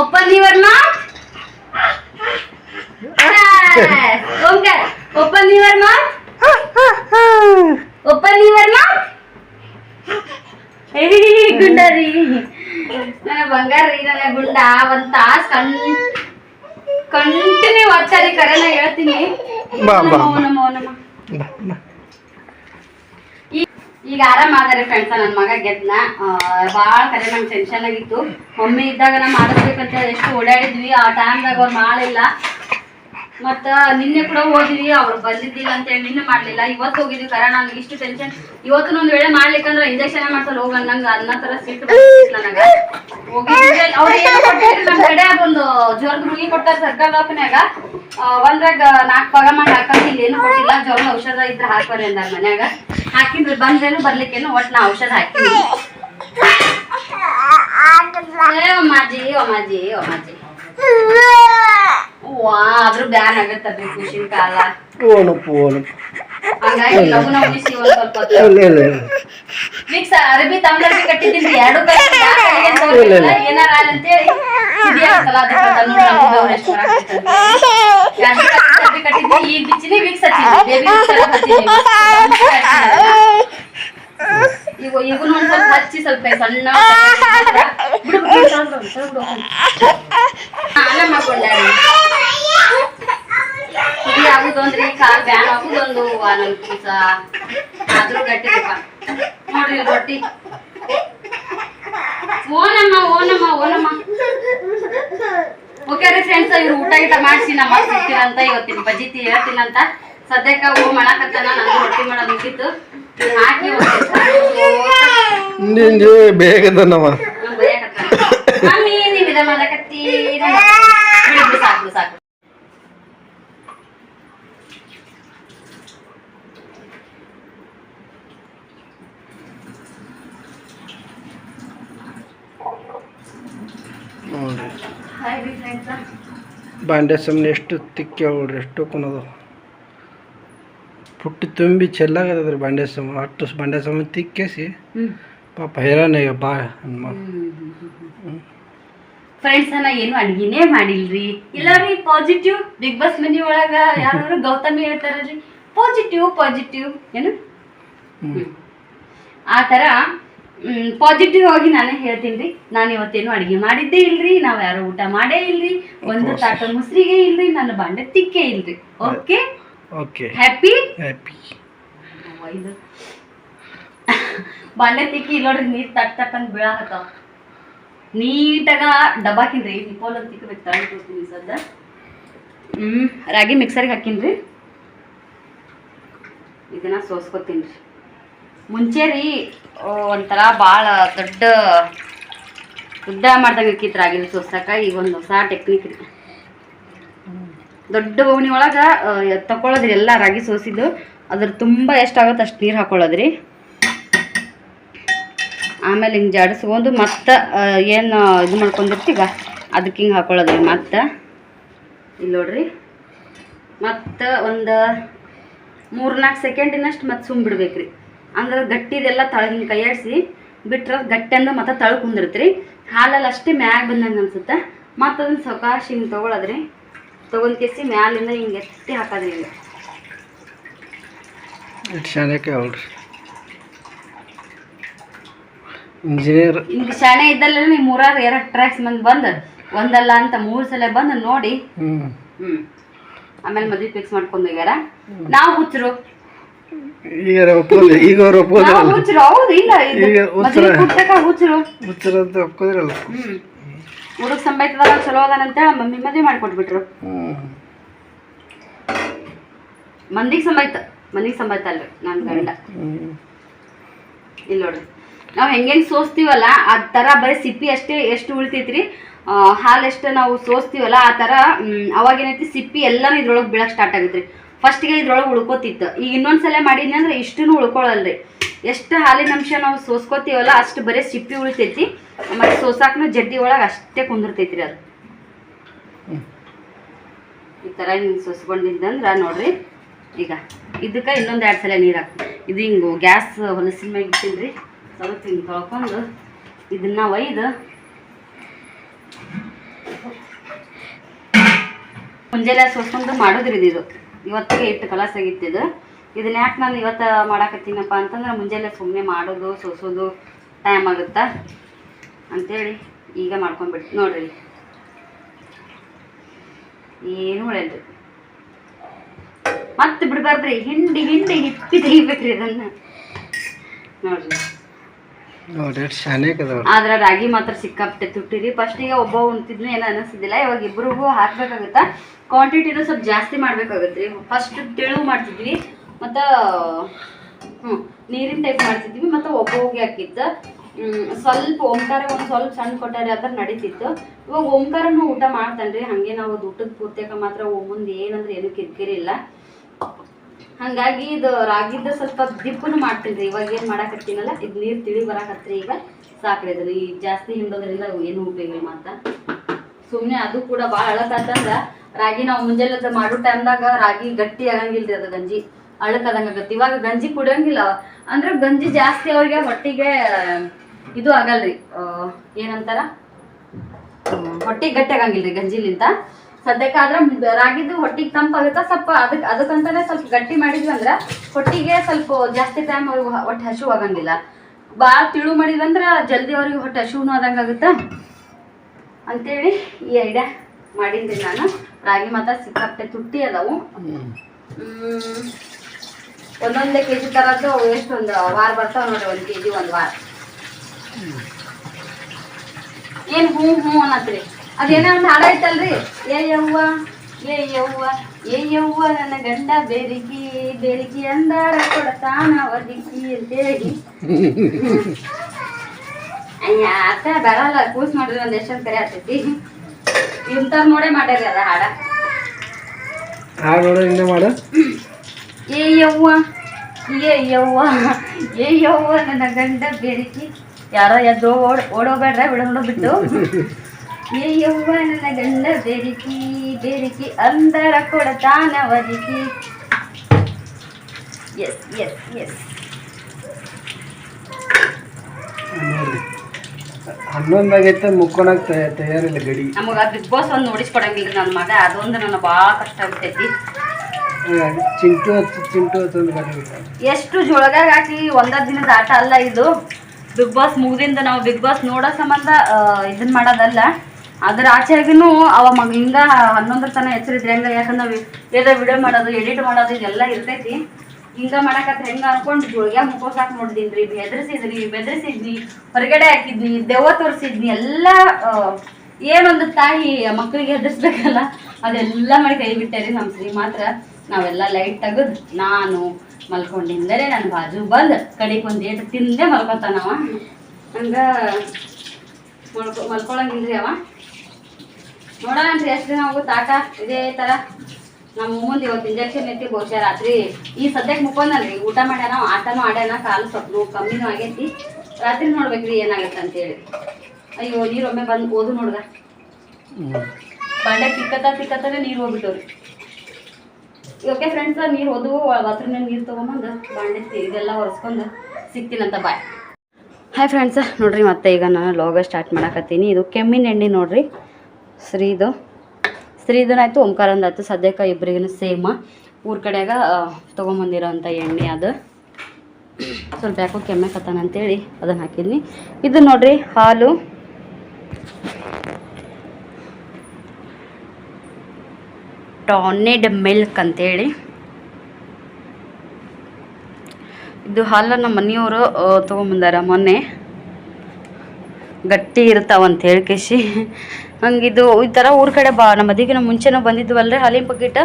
Open your mouth Omkar open your mouth good boy. Omkar open your mouth Omkar open your mouth open your mouth ಗುಂಡ ರೀ ನನ್ನ ಬಂಗಾರ ರೀ ನನ್ನ ಗುಂಡ. ಒಂದ್ ತಾಸ್ ಕಣ್ ಕಂಟಿನ್ಯೂ ಒತ್ತಾರಿ ಕರೆ ನಾ ಹೇಳ್ತೀನಿ. ಬಾ, ಬಾ, ನಮೋ ಬಾ. ನಮೋ ನಮೋ ಬಾ ಬಾ ಈ- ಈಗ ಆರಾಮ ಆದಾರೆ ಫ್ರೆಂಡ್ಸ್ ನನ್ನ ಮಗ ಗೆದ್ನ. ಭಾಳ ಕರೆ ನಂಗೆ ಟೆನ್ಷನ್ ಆಗಿತ್ತು. ಮಮ್ಮಿ ಇದ್ದಾಗ ನಾ ಮಾಡಿಸ್ಬೇಕಂತ ಎಷ್ಟು ಓಡಾಡಿದ್ವಿ. ಆ ಟೈಮ್ದಾಗ ಅವ್ರು ಮಾಡಿಲ್ಲ ಮತ್ತ ನಿನ್ನೆ ಕೂಡ ಹೋದಿವಿ ಅವ್ರು ಬಂದಿದ್ದಿಲ್ಲ ಅಂತೇಳಿ ನಿನ್ನೆ ಮಾಡ್ಲಿಲ್ಲ. ಇವತ್ತು ಹೋಗಿದ್ವಿ ಕರ ನಂಗೆ ಇಷ್ಟು ಟೆನ್ಷನ್ ಇವತ್ತು ಒಂದ್ ವೇಳೆ ಮಾಡ್ಲಿಕ್ಕಂದ್ರ ಇಂಜೆಕ್ಷನ್ ಮಾಡ್ಸಲ್ ಹೋಗ ನಂಗೆ ಅನ್ನ ತರ ಸಿಟ್ಟು ನನಗ. ನಮ್ಮ ಕಡೆ ಅದೊಂದು ಜ್ವರದ ಗುಳಿಗೆ ಕೊಟ್ಟಾರ ಸರ್ಕಾರ ದವಾಖಾನ್ಯಾಗ ಒಂದ್ರಾಗ ನಾಕ್ ಭಾಗ ಮಾಡಿ ಹಾಕಂತ ಇಲ್ಲೇನು ಏನು ಕೊಟ್ಟಿಲ್ಲ. ಜ್ವರದ ಔಷಧ ಇದ್ರೆ ಹಾಕೋರಿ ಅಂದಾರ ಮನ್ಯಾಗ. ಹಾಕಿದ್ರೆ ಬಂದ್ರೇನು ಬರ್ಲಿಕ್ಕೇನು ಒಟ್ ನಾ ಔಷಧ ಹಾಕಿ ಅಮ್ಮಾಜಿ [LAUGHS] ಅಮ್ಮಾಜಿ ಅಮ್ಮಾಜಿ [LAUGHS] ಆದ್ರೂ ಬ್ಯಾನ್ ಆಗತ್ತಲ್ರಿ ಖುಷಿನ ಕಾಲ ಓಣಪ್ಪು ಓಣಪ್ಪು ಹಂಗಾಗಿ ಲಗುನ ಉಳಿಸಿ ಒಂದ್ ಸ್ವಲ್ಪ ಹೊತ್ತು. ಇಲ್ಲ ಇಲ್ಲ ಇಲ್ಲ ವೀಕ್ಸ್ ಅರಬಿ ತಮ್ಲರ್ಬಿ ಕಟ್ಟಿದ್ದೀನಿ ಎರಡು ಕೈ ಯಾರ್ ಕೈಗೆ ಅಂತ ಹೋಗಿಲ್ಲ, ಏನಾರ ಆಲ್ ಅಂತೇಳಿ ಇದೇ ಆಗ್ತಲ್ಲ ಅದಕ್ಕೆ ಅಂತ ನೋಡಿ ನಮ್ಗೆ ಬೆವ್ರು ಎಷ್ಟ್ ಬರಾಕತ್ತೈತಿ. ಎರಡು ಕೈ ಅರಬಿ ಕಟ್ಟಿದ್ದೀನಿ ಈಗ ಬಿಚ್ಚಿನಿ ವೀಕ್ಸ್ ಹಚ್ಚಿನಿ ಬೇಬಿ ವೀಕ್ಸ್ ಎಲ್ಲ ಹಚ್ಚಿನಿ ಈಗ ಈಗ ಒಂದ್ ಸ್ವಲ್ಪ ಹಚ್ಚಿ ಸ್ವಲ್ಪ ಸಣ್ಣ [LAUGHS] ಬಿಡು ಬಿಡು. ಹಾ, ನಮ್ಮ ಮಾಡ್ಕೊಂಡಾರಿ ಹುಲಿ ಆಗುದೊಂದ್ರಿ ಕಾಲ್ ಬ್ಯಾನ್ ಆಗುದೊಂದು ನನ್ ಕೂಸ. ಆದ್ರೂ ಗಟ್ಟಿದಪ್ಪ ನೋಡ್ರಿ ರೊಟ್ಟಿ. ಓನಮ್ಮ ಓನಮ್ಮ ಓನಮ್ಮ. ಓಕೆ ರೀ ಫ್ರೆಂಡ್ಸ್ ಇವ್ರು ಊಟ ಗೀಟ ಮಾಡಿಸಿ ನಮ್ಮ ಸಿಗ್ತೀರಂತ ಇವತ್ತಿನ ಬಜಿತಿ ಹೇಳ್ತೀನಂತ. ಸದ್ಯಕ್ಕೆ ಹೂ ಮಾಡಕತ್ತಾನ ನಾನು ರೊಟ್ಟಿ ಮಾಡೋದು ಮುಗಿತು. ಬೇಗದನವ. ಬಿಡು, ಸುಮ್ಮನೆ ಎಷ್ಟು ತಿಕ್ಕಿ ಎಷ್ಟು ಕೊನದು ಪುಟ್ಟಿ ತುಂಬಿ ಚೆಲ್ಲಾಗದ್ರಿ ಬಂಡೆ ಸಮ ಅಷ್ಟು ಬಂಡೆ ಸಮ ತಿಕ್ಕೇಸಿ ಪಾಪ ಹೈರಾಣ ಬಾ ಅನ್ಮ ಫ್ರೆಂಡ್ಸ್ ನಾ ಏನು ಅಡ್ಗಿನೇ ಮಾಡಿಲ್ರಿ. ಇಲ್ಲ ರೀ ಪಾಸಿಟಿವ್ ಬಿಗ್ ಬಾಸ್ ಮನಿ ಒಳಗ ಯಾರು ಗೌತಮಿ ಹೇಳ್ತಾರಲ್ರಿ. ಪಾಸಿಟಿವ್ ಪಾಸಿಟಿವ್ ಏನು? ಆ ಥರ ಪಾಸಿಟಿವ್ ಆಗಿ ನಾನೇ ಹೇಳ್ತೀನಿ ರೀ ನಾನು ಇವತ್ತೇನು ಅಡುಗೆ ಮಾಡಿದ್ದೇ ಇಲ್ರಿ ನಾವು ಯಾರು ಊಟ ಮಾಡೇ ಇಲ್ರಿ. ಒಂದು ತಾಟ ಮುಸ್ರಿಗೆ ಇಲ್ರಿ ನನ್ನ ಬಾಂಡೆ ತಿಕ್ಕೇ ಇಲ್ರಿ. ಓಕೆ ಓಕೆ ಹ್ಯಾಪಿ ಹ್ಯಾಪಿ ಇದು ಬಾಂಡೆ ತಿಕ್ಕಿ ಇಲ್ಲ ನೋಡ್ರಿ ನೀರ್ ತಟ್ ತಟ್ ಅಂತ ಬೀಳಾಕತ್ತಾವ. ನೀಟಾಗ ಡಬ್ಬಾಕಿನ್ರಿ ನಿಪೋಲ್ ಅಂತ ತಿಕ್ಕಬೇಕು ತಗೊಂಡ್ಕೊಡ್ತೀನಿ ಸದ್ದ. ಹ್ಮ್ ರಾಗಿ ಮಿಕ್ಸರ್ಗೆ ಹಾಕಿನ್ರಿ. ಇದನ್ನ ಸೋಸ್ಕೊತೀನಿ ರೀ ಮುಂಚೆ ರೀ ಒಂಥರ ಭಾಳ ದೊಡ್ಡ ಉದ್ದ ಮಾಡ್ದಂಗೆ ಆಕಿತ್ತು ರಾಗಿ ಸೋಸಾಕ ಈಗ ಒಂದು ಹೊಸ ಟೆಕ್ನಿಕ್ ರೀ. ದೊಡ್ಡ ಬೌನಿ ಒಳಗೆ ತಗೊಳ್ಳೋದ್ರಿ ಎಲ್ಲ ರಾಗಿ ಸೋಸಿದ್ದು. ಅದ್ರ ತುಂಬ ಎಷ್ಟಾಗುತ್ತೆ ಅಷ್ಟು ನೀರು ಹಾಕೊಳ್ಳೋದ್ರಿ. ಆಮೇಲೆ ಹಿಂಗೆ ಜಾಡಿಸ್ಕೊಂಡು ಮತ್ತೆ ಏನು ಇದು ಮಾಡ್ಕೊಂಡಿರ್ತೀಗ ಅದಕ್ಕೆ ಹಿಂಗೆ ಹಾಕೊಳ್ಳೋದ್ರಿ ಮತ್ತೆ. ಇಲ್ಲಿ ನೋಡ್ರಿ. ಮತ್ತು ಒಂದು ಮೂರು ನಾಲ್ಕು ಸೆಕೆಂಡಿನಷ್ಟು ಮತ್ತೆ ಸುಮ್ ಬಿಡ್ಬೇಕ್ರಿ. ಅಂದ್ರೆ ಗಟ್ಟಿದೆಲ್ಲ ತಳ ಹಿಂಗೆ ಕೈಯಾಡಿಸಿ ಬಿಟ್ರೆ ಗಟ್ಟಿ ಅಂದ್ರೆ ಮತ್ತೆ ತಳ ಕುಂದಿರ್ತ್ರಿ. ಹಾಲಲ್ಲಿ ಅಷ್ಟೇ ಮ್ಯಾಗ ಬಂದಂಗೆ ಅನ್ಸುತ್ತೆ. ಮತ್ತು ಅದನ್ನ ಸಾವಕಾಶ ಹಿಂಗೆ ತೊಗೊಳದ್ರಿ. ತೊಗೊಂಡ್ ಕೆಸಿ ಮ್ಯಾಲಿಂದ ಹಿಂಗೆ ಎತ್ತಿ ಹಾಕೋದ್ರಿ ಹಿಂಗೆ. ಎಷ್ಟು ಅವ್ರಿ. ಇಂಜಿನಿಯರ್ ಹಿಂಗೆ ಶಾಣೆ ಇದ್ದಲ್ಲ ನೀವು ಮೂರಾರು ಎರಡು ಟ್ರ್ಯಾಕ್ಸ್ ಮಂದಿ ಬಂದು ಒಂದಲ್ಲ ಅಂತ ಮೂರು ಸಲ ಬಂದು ನೋಡಿ. ಹ್ಞೂ ಆಮೇಲೆ ಮದ್ವೆ ಫಿಕ್ಸ್ ಮಾಡ್ಕೊಂಡು ಹೋಗ್ಯಾರ. ನಾವು ಹುಚ್ಚರು ಈಗ ಒಪ್ಪೋದು ಈಗ ಅವ್ರು ಒಪ್ಪೋದು ನಾವು ಹುಚ್ಚರು ಹೌದು ಇಲ್ಲ ಈಗ ಹುಚ್ಚರು ಹುಚ್ಚರ ಅಂತ ಒಪ್ಕೋದ್ರಲ್ಲ ಹ್ಮ್. ಹುಡುಗ ಸಂಬಾಯ್ತದಾಗ ಚಲೋ ಅದಾನಂತೇಳಿ ಮಮ್ಮಿ ಮದ್ವೆ ಮಾಡ್ಕೊಟ್ಬಿಟ್ರು. ಮಂದಿಗ್ ಸಂಬಾಯ್ತ ಮಂದಿಗೆ ಸಂಬಾಯ್ತ ಅಲ್ರಿ ನನ್ನ ಗಂಡ. ಇಲ್ಲ ನೋಡ್ರಿ. ನಾವು ಹೆಂಗೆಂಗ್ ಸೋಸ್ತಿವಲ್ಲ, ಆ ತರ ಬರೀ ಸಿಪ್ಪಿ ಅಷ್ಟೇ ಎಷ್ಟು ಉಳಿತೈತ್ರಿ. ಹಾಲು ಎಷ್ಟು ನಾವು ಸೋಸ್ತಿವಲ್ಲ, ಆ ತರ ಅವಾಗ ಏನೈತಿ ಸಿಪ್ಪಿ ಎಲ್ಲಾನು ಇದ್ರೊಳಗ್ ಬೀಳಕ್ಕೆ ಸ್ಟಾರ್ಟ್ ಆಗೈತ್ರಿ. ಫಸ್ಟಿಗೆ ಇದ್ರೊಳಗೆ ಉಳ್ಕೋತಿತ್ತು. ಈಗ ಇನ್ನೊಂದ್ಸಲ ಮಾಡಿದ್ನಿ ಅಂದ್ರೆ ಇಷ್ಟೂ ಉಳ್ಕೊಳ್ಳಲ್ರಿ ಎಷ್ಟು ಹಾಲಿನ ಅಂಶ ನಾವು ಸೋಸ್ಕೋತೀವಲ್ಲ ಅಷ್ಟು ಬರೀ ಸಿಪ್ಪಿ ಉಳಿತೈತಿ. ಮತ್ತು ಸೋಸಾಕ್ನು ಜಡ್ಡಿ ಒಳಗೆ ಅಷ್ಟೇ ಕುಂದಿರ್ತೈತ್ರಿ ಅದು. ಈ ಥರ ಹಿಂಗೆ ಸೋಸ್ಕೊಂಡಿದ್ದಂದ್ರೆ ನೋಡ್ರಿ. ಈಗ ಇದಕ್ಕೆ ಇನ್ನೊಂದು ಎರಡು ಸಲ ನೀರು ಹಾಕ್ತೀವಿ ಇದು ಹಿಂಗೆ ಗ್ಯಾಸ್ ಹೊಲಸಿನ ಮ್ಯಾಗ ಇಟ್ಟಿನ್ರಿ. ಸ್ವಲ್ಪ ಹಿಂಗೆ ತೊಳ್ಕೊಂಡು ಇದನ್ನ ಒಯ್ದು ಮುಂಜಾನೆ ಸೋಸ್ಕೊಂಡು ಮಾಡೋದ್ರಿ ಇದು. ಇವತ್ತಿಗೆ ಇಟ್ಟು ಇದು ಇದನ್ನ ಯಾಕೆ ನಾನು ಇವತ್ತು ಮಾಡಾಕತ್ತೀನಪ್ಪ ಅಂತಂದ್ರೆ ಮುಂಜಾನೆ ಸುಮ್ಮನೆ ಮಾಡೋದು, ಸೋಸೋದು ಟೈಮ್ ಆಗುತ್ತಾ? ಅಂತೇಳಿ ಈಗ ಮಾಡ್ಕೊಂಬಿಡ್ತೀನಿ ನೋಡ್ರಿ. ಏನು ಉಳಿಯಲ್ರಿ ಮತ್ತೆ ಬಿಡ್ಬಾರ್ದ್ರಿ, ಹಿಂಡಿ ಹಿಂಡಿ ಹಿಪ್ಪಿ ತೆಗಿಬೇಕ್ರಿ ಇದನ್ನು. ನೋಡ್ರಿ ನೋಡಿ ಎಷ್ಟು ಶಾನ್ಯಕ್ಕೆ ಅದಾವ್ರಿ ಆದ್ರ ರಾಗಿ ಮಾತ್ರ ಸಿಕ್ಕಾಪಟ್ಟೆ ತುಟ್ಟಿರಿ. ಫಸ್ಟಿಗೆ ಒಬ್ಬ ಉಣ್ತಿದ್ನು ಏನೋ ಅನಿಸ್ತಿದ್ದಿಲ್ಲ ಇವಾಗ ಇಬ್ರಿಗೂ ಹಾಕ್ಬೇಕಾಗತ್ತ? ಕ್ವಾಂಟಿಟಿನೂ ಸ್ವಲ್ಪ ಜಾಸ್ತಿ ಮಾಡ್ಬೇಕಾಗತ್ರಿ. ಫಸ್ಟ್ ತೆಳು ಮಾಡ್ತಿದ್ವಿ, ಮತ್ತ, ಹ್ಮ್, ನೀರಿನ ಟೈಪ್ ಮಾಡ್ತಿದ್ವಿ, ಮತ್ತ ಒಬ್ಬ ಹೋಗಿ ಹಾಕಿದ್ದ. ಸ್ವಲ್ಪ ಓಂಕಾರ ಒಂದು ಸ್ವಲ್ಪ ಸಣ್ಣ ಕೊಟ್ಟಾರೆ ಥರ ನಡೀತಿತ್ತು. ಇವಾಗ ಓಂಕಾರನು ಊಟ ಮಾಡ್ತಾನ್ರಿ. ಹಂಗೆ ನಾವು ಊಟದ ಪೂರ್ತಿಯಾಗ ಮಾತ್ರ ಮುಂದೆ ಏನಂದ್ರೆ ಏನು ಕಿರಿಕಿರಿ ಇಲ್ಲ. ಹಂಗಾಗಿ ಇದು ರಾಗಿದ ಸ್ವಲ್ಪ ದಿಪ್ಪನು ಮಾಡ್ತೀನಿ ಇವಾಗ ಏನು ಮಾಡಾಕತ್ತೀನಲ್ಲ, ಇದು ನೀರು ತಿಳಿ ಬರಾಕತ್ರಿ ಈಗ. ಸಾಕ್ರಿ ಅದನ್ನ. ಈ ಜಾಸ್ತಿ ಹಿಂಡೋದ್ರಿಂದ ಏನು ಉಪಯೋಗ ಮಾತ ಸುಮ್ಮನೆ ಅದು ಕೂಡ ಭಾಳ ಅಳಕತ್ತಂದ್ರ ರಾಗಿ ನಾವು ಮುಂಜಾನೆ ಮಾಡೋ ಟೈಮ್ದಾಗ ರಾಗಿ ಗಟ್ಟಿ ಆಗಂಗಿಲ್ರಿ ಅದು ಗಂಜಿ. ಅಳಕದಂಗ ಆಗತ್ತೆ. ಇವಾಗ ಗಂಜಿ ಕುಡಿಯಂಗಿಲ್ಲ. ಅಂದ್ರೆ ಗಂಜಿ ಜಾಸ್ತಿ ಅವ್ರಿಗೆ ಹೊಟ್ಟಿಗೆ ಇದು ಆಗಲ್ರಿ. ಏನಂತಾರ? ಹೊಟ್ಟಿಗೆ ಗಟ್ಟಿ ಆಗಂಗಿಲ್ರಿ ಗಂಜಿಲಿಂತ. ಸದ್ಯಕ್ಕಾದ್ರ ರಾಗಿದ್ದು ಹೊಟ್ಟಿಗೆ ತಂಪಾಗುತ್ತಾ ಸ್ವಲ್ಪ ಅದಕ್ಕೆ ಅದಕ್ಕಂತಾನೆ ಸ್ವಲ್ಪ ಗಟ್ಟಿ ಮಾಡಿದ್ವಿ ಅಂದ್ರೆ ಹೊಟ್ಟಿಗೆ ಸ್ವಲ್ಪ ಜಾಸ್ತಿ ಟೈಮ್ ಅವ್ರಿಗೆ ಹೊಟ್ಟೆ ಹಸಿವು ಆಗಂಗಿಲ್ಲ. ಭಾಳ ತಿಳು ಮಾಡಿದಂದ್ರೆ ಜಲ್ದಿ ಅವ್ರಿಗೆ ಹೊಟ್ಟೆ ಹಸಿವು ಆದಂಗೆ ಆಗುತ್ತಾ? ಅಂತೇಳಿ ಈ ಐಡಿಯಾ ಮಾಡಿದ್ರಿ ನಾನು. ರಾಗಿ ಮಾತ್ರ ಸಿಕ್ಕಾಪಟ್ಟೆ ತುಟ್ಟಿ ಅದಾವು. ಒಂದೊಂದೇ ಕೆ ಜಿ ತರದ್ದು ಎಷ್ಟು ಒಂದು ವಾರ ಬರ್ತಾವ ನೋಡಿ ಒಂದು ಕೆ ಜಿ ಒಂದು ವಾರ. ಏನು ಹ್ಞೂ ಹ್ಞೂ ಅನ್ನತ್ರಿ? ಅದೇನೋ ಒಂದು ಹಾಡ ಐತಲ್ರಿ ಏ ಯವ್ವ ಏ ಯವ್ವ ಏ ಯವ್ವ ನನ್ನ ಗಂಡ ಬೆರಿಗಿ ಬೆರಿಗಿ ಅಂದಾರ ಕೊಡತಾನ ಒದಗಿ ಅಂತೇಳಿ. ಅಯ್ಯ ಅತ್ತ ಬರಲ್ಲ ಕೂಸ್ ಮಾಡಿದ್ರೆ ಒಂದು ಎಷ್ಟೊಂದು ಕರೆ ಆಗ್ತೈತಿ. ಇಂಥವ್ರು ನೋಡೇ ಮಾಡ್ಯಾರ ಅದ ಹಾಡ. ಹಾಡು ನೋಡೋ ಇನ್ನೇ ಮಾಡು. ಏ ಯವ್ವ ಏ ಯವ್ವ ಏ ಯವ್ವ ನನ್ನ ಗಂಡ ಬೇಡಿಕೆ ಯಾರೋ ಎದ್ದು ಓಡ್ ಓಡೋಬೇಡ್ರ ಬಿಡೋಣ ಬಿಟ್ಟು. ಏ ಯವ್ವ ನನ್ನ ಗಂಡ ಬೆರಿಕಿ ಬೆರಿಕಿ ಅಂದರ ಕೊಡತಾನ ಒದಗಿ ಎಸ್ ಎಸ್ ಎಸ್ ಹನ್ನೊಂದಾಗೈತೆ ಮುಕ್ಕೊಳಕ್ ತಯಾರಿಲ್ಲ ಗಡಿ. ನಮಗ ಬಿಗ್ ಬಾಸ್ ಒಂದು ನೋಡಿಸ್ಕೊಡಂಗಿಲ್ಲ ನನ್ನ ಮಗ ಅದೊಂದು ನನ್ನ ಭಾಳ ಕಷ್ಟ ಆಗ್ತೈತಿ. ಚಿಂಟು ಹತ್ತು ಚಿಂಟು ಹತ್ತೊಂದು ಗಾಡಿ ಎಷ್ಟು ಜೋಳಗಾಗ ಹಾಕಿ ಒಂದ ದಿನದ ಆಟ ಅಲ್ಲ ಇದು. ಬಿಗ್ ಬಾಸ್ ಮುಗ್ದಿಂದ ನಾವು ಬಿಗ್ ಬಾಸ್ ನೋಡೋ ಸಂಬಂಧ ಇದನ್ನ ಮಾಡೋದಲ್ಲ. ಅದ್ರ ಆಚೆಗಿನೂ ಅವ ಮಗ ಹಿಂಗ ಹನ್ನೊಂದರ ತನ ಹೆಸರಿದ್ರೆ ಹೆಂಗ? ಯಾಕಂದ್ರೆ ಏదో ವಿಡಿಯೋ ಮಾಡೋದು ಎಡಿಟ್ ಮಾಡೋದು, ಇದೆಲ್ಲ ಇರ್ತೈತಿ. ಹಿಂಗ ಮಾಡಕತ್ರ ಹೆಂಗ ಅನ್ಕೊಂಡು ಗುಳಿಗೆ ಮುಖೋಸಾಕ್ ನೋಡಿದೀನ್ರಿ. ಬೆದರಿಸಿದ್ನಿ ಬೆದರಿಸಿದ್ನಿ ಹೊರಗಡೆ ಹಾಕಿದ್ನಿ, ದೆವ್ವ ತೋರಿಸಿದ್ನಿ, ಎಲ್ಲ ಏನೊಂದು ತಾಯಿ ಮಕ್ಕಳಿಗೆ ಹೆದರ್ಸ್ಬೇಕಲ್ಲ ಅದೆಲ್ಲ ಮಾಡಿ ಕೈ ಬಿಟ್ಟೇರಿ ನಮ್ಮ ಶ್ರೀ ಮಾತ್ರ. ನಾವೆಲ್ಲ ಲೈಟ್ ತೆಗೆದು ನಾನು ಮಲ್ಕೊಂಡಿಂದರೆ ನನ್ನ ಬಾಜು ಬಂದು ಕಡೆಗೆ ಒಂದು ಏಟು ತಿಂದೇ ಮಲ್ಕೊತಾನವ. ಹಂಗ ಮಲ್ಕೊ ಮಲ್ಕೊಳಂಗಿಲ್ರಿ ಅವ. ನೋಡೋಣನ್ರಿ ಎಷ್ಟು ದಿನ ಹೋಗುತ್ತೆ ಆಟ? ಇದೇ ಥರ ನಮ್ಮ ಮುಂದೆ ಇವತ್ತು ಇಂಜೆಕ್ಷನ್ ಐತಿ ಬಹುಶಃ ರಾತ್ರಿ. ಈ ಸದ್ಯಕ್ಕೆ ಮುಕ್ಕೊಂದಲ್ರಿ ಊಟ ಮಾಡ್ಯಾನ, ಆಟನೂ ಆಡ್ಯಾನ ಕಾಲು ಸ್ವಲ್ಪ ಕಮ್ಮಿನೂ ಆಗೈತಿ. ರಾತ್ರಿ ನೋಡ್ಬೇಕ್ರಿ ಏನಾಗತ್ತೆ ಅಂತೇಳಿ. ಅಯ್ಯೋ ನೀರು ಒಮ್ಮೆ ಬಂದು ಓದು ನೋಡ್ದ. ಬಂಡೆ ತಿಕ್ಕತ್ತ ತಿಕ್ಕತ್ತಲೇ ನೀರು ಹೋಗ್ಬಿಟ್ಟವ್ರಿ. ಓಕೆ ಫ್ರೆಂಡ್ಸ್ ನೀರು ಓದು ಬಾತ್ರೂಮ್ನಾಗ ನೀರು ತೊಗೊಂಬಂದು, ಬಾಂಡೆ ಇದೆಲ್ಲ ಒರೆಸ್ಕೊಂಡು ಸಿಗ್ತೀನಂತ ಬಾಯ್. ಹಾಯ್ ಫ್ರೆಂಡ್ಸ್ ನೋಡ್ರಿ ಮತ್ತೆ ಈಗ ನಾನು ಲಾಗ ಸ್ಟಾರ್ಟ್ ಮಾಡಕತ್ತೀನಿ. ಇದು ಕೆಮ್ಮಿನ ಎಣ್ಣೆ ನೋಡ್ರಿ. ಶ್ರೀದು. ಶ್ರೀದನಾಯ್ತು ಓಂಕಾರಂದಾಯ್ತು ಸದ್ಯಕ್ಕೆ ಇಬ್ಬರಿಗೂ ಸೇಮ. ಊರ ಕಡೆಯಾಗ ತೊಗೊಂಬಂದಿರೋಂಥ ಎಣ್ಣೆ ಅದು. ಸ್ವಲ್ಪ ಯಾಕೋ ಕೆಮ್ಮೆ ಕತ್ತಾನ ಅಂತೇಳಿ ಅದನ್ನು ಹಾಕಿದ್ನಿ ಇದು ನೋಡ್ರಿ, ಹಾಲು. ಟಾನೆಡ್ ಮಿಲ್ಕ್ ಅಂತೇಳಿ. ಇದು ಹಾಲು ನಮ್ಮ ಮನೆಯವರು ತೊಗೊಂಬಂದಾರ ಮೊನ್ನೆ. ಗಟ್ಟಿ ಇರ್ತಾವಂತ ಹೇಳಿ ಕೇಶಿ. ಹಂಗಿದು ಈ ಥರ ಊರ ಕಡೆ ಬಾ, ನಮ್ಮ ಮದುವೆಗಿನ ಮುಂಚೆನೂ ಬಂದಿದ್ವಲ್ರಿ ಹಾಲಿನ ಪಕೀಟ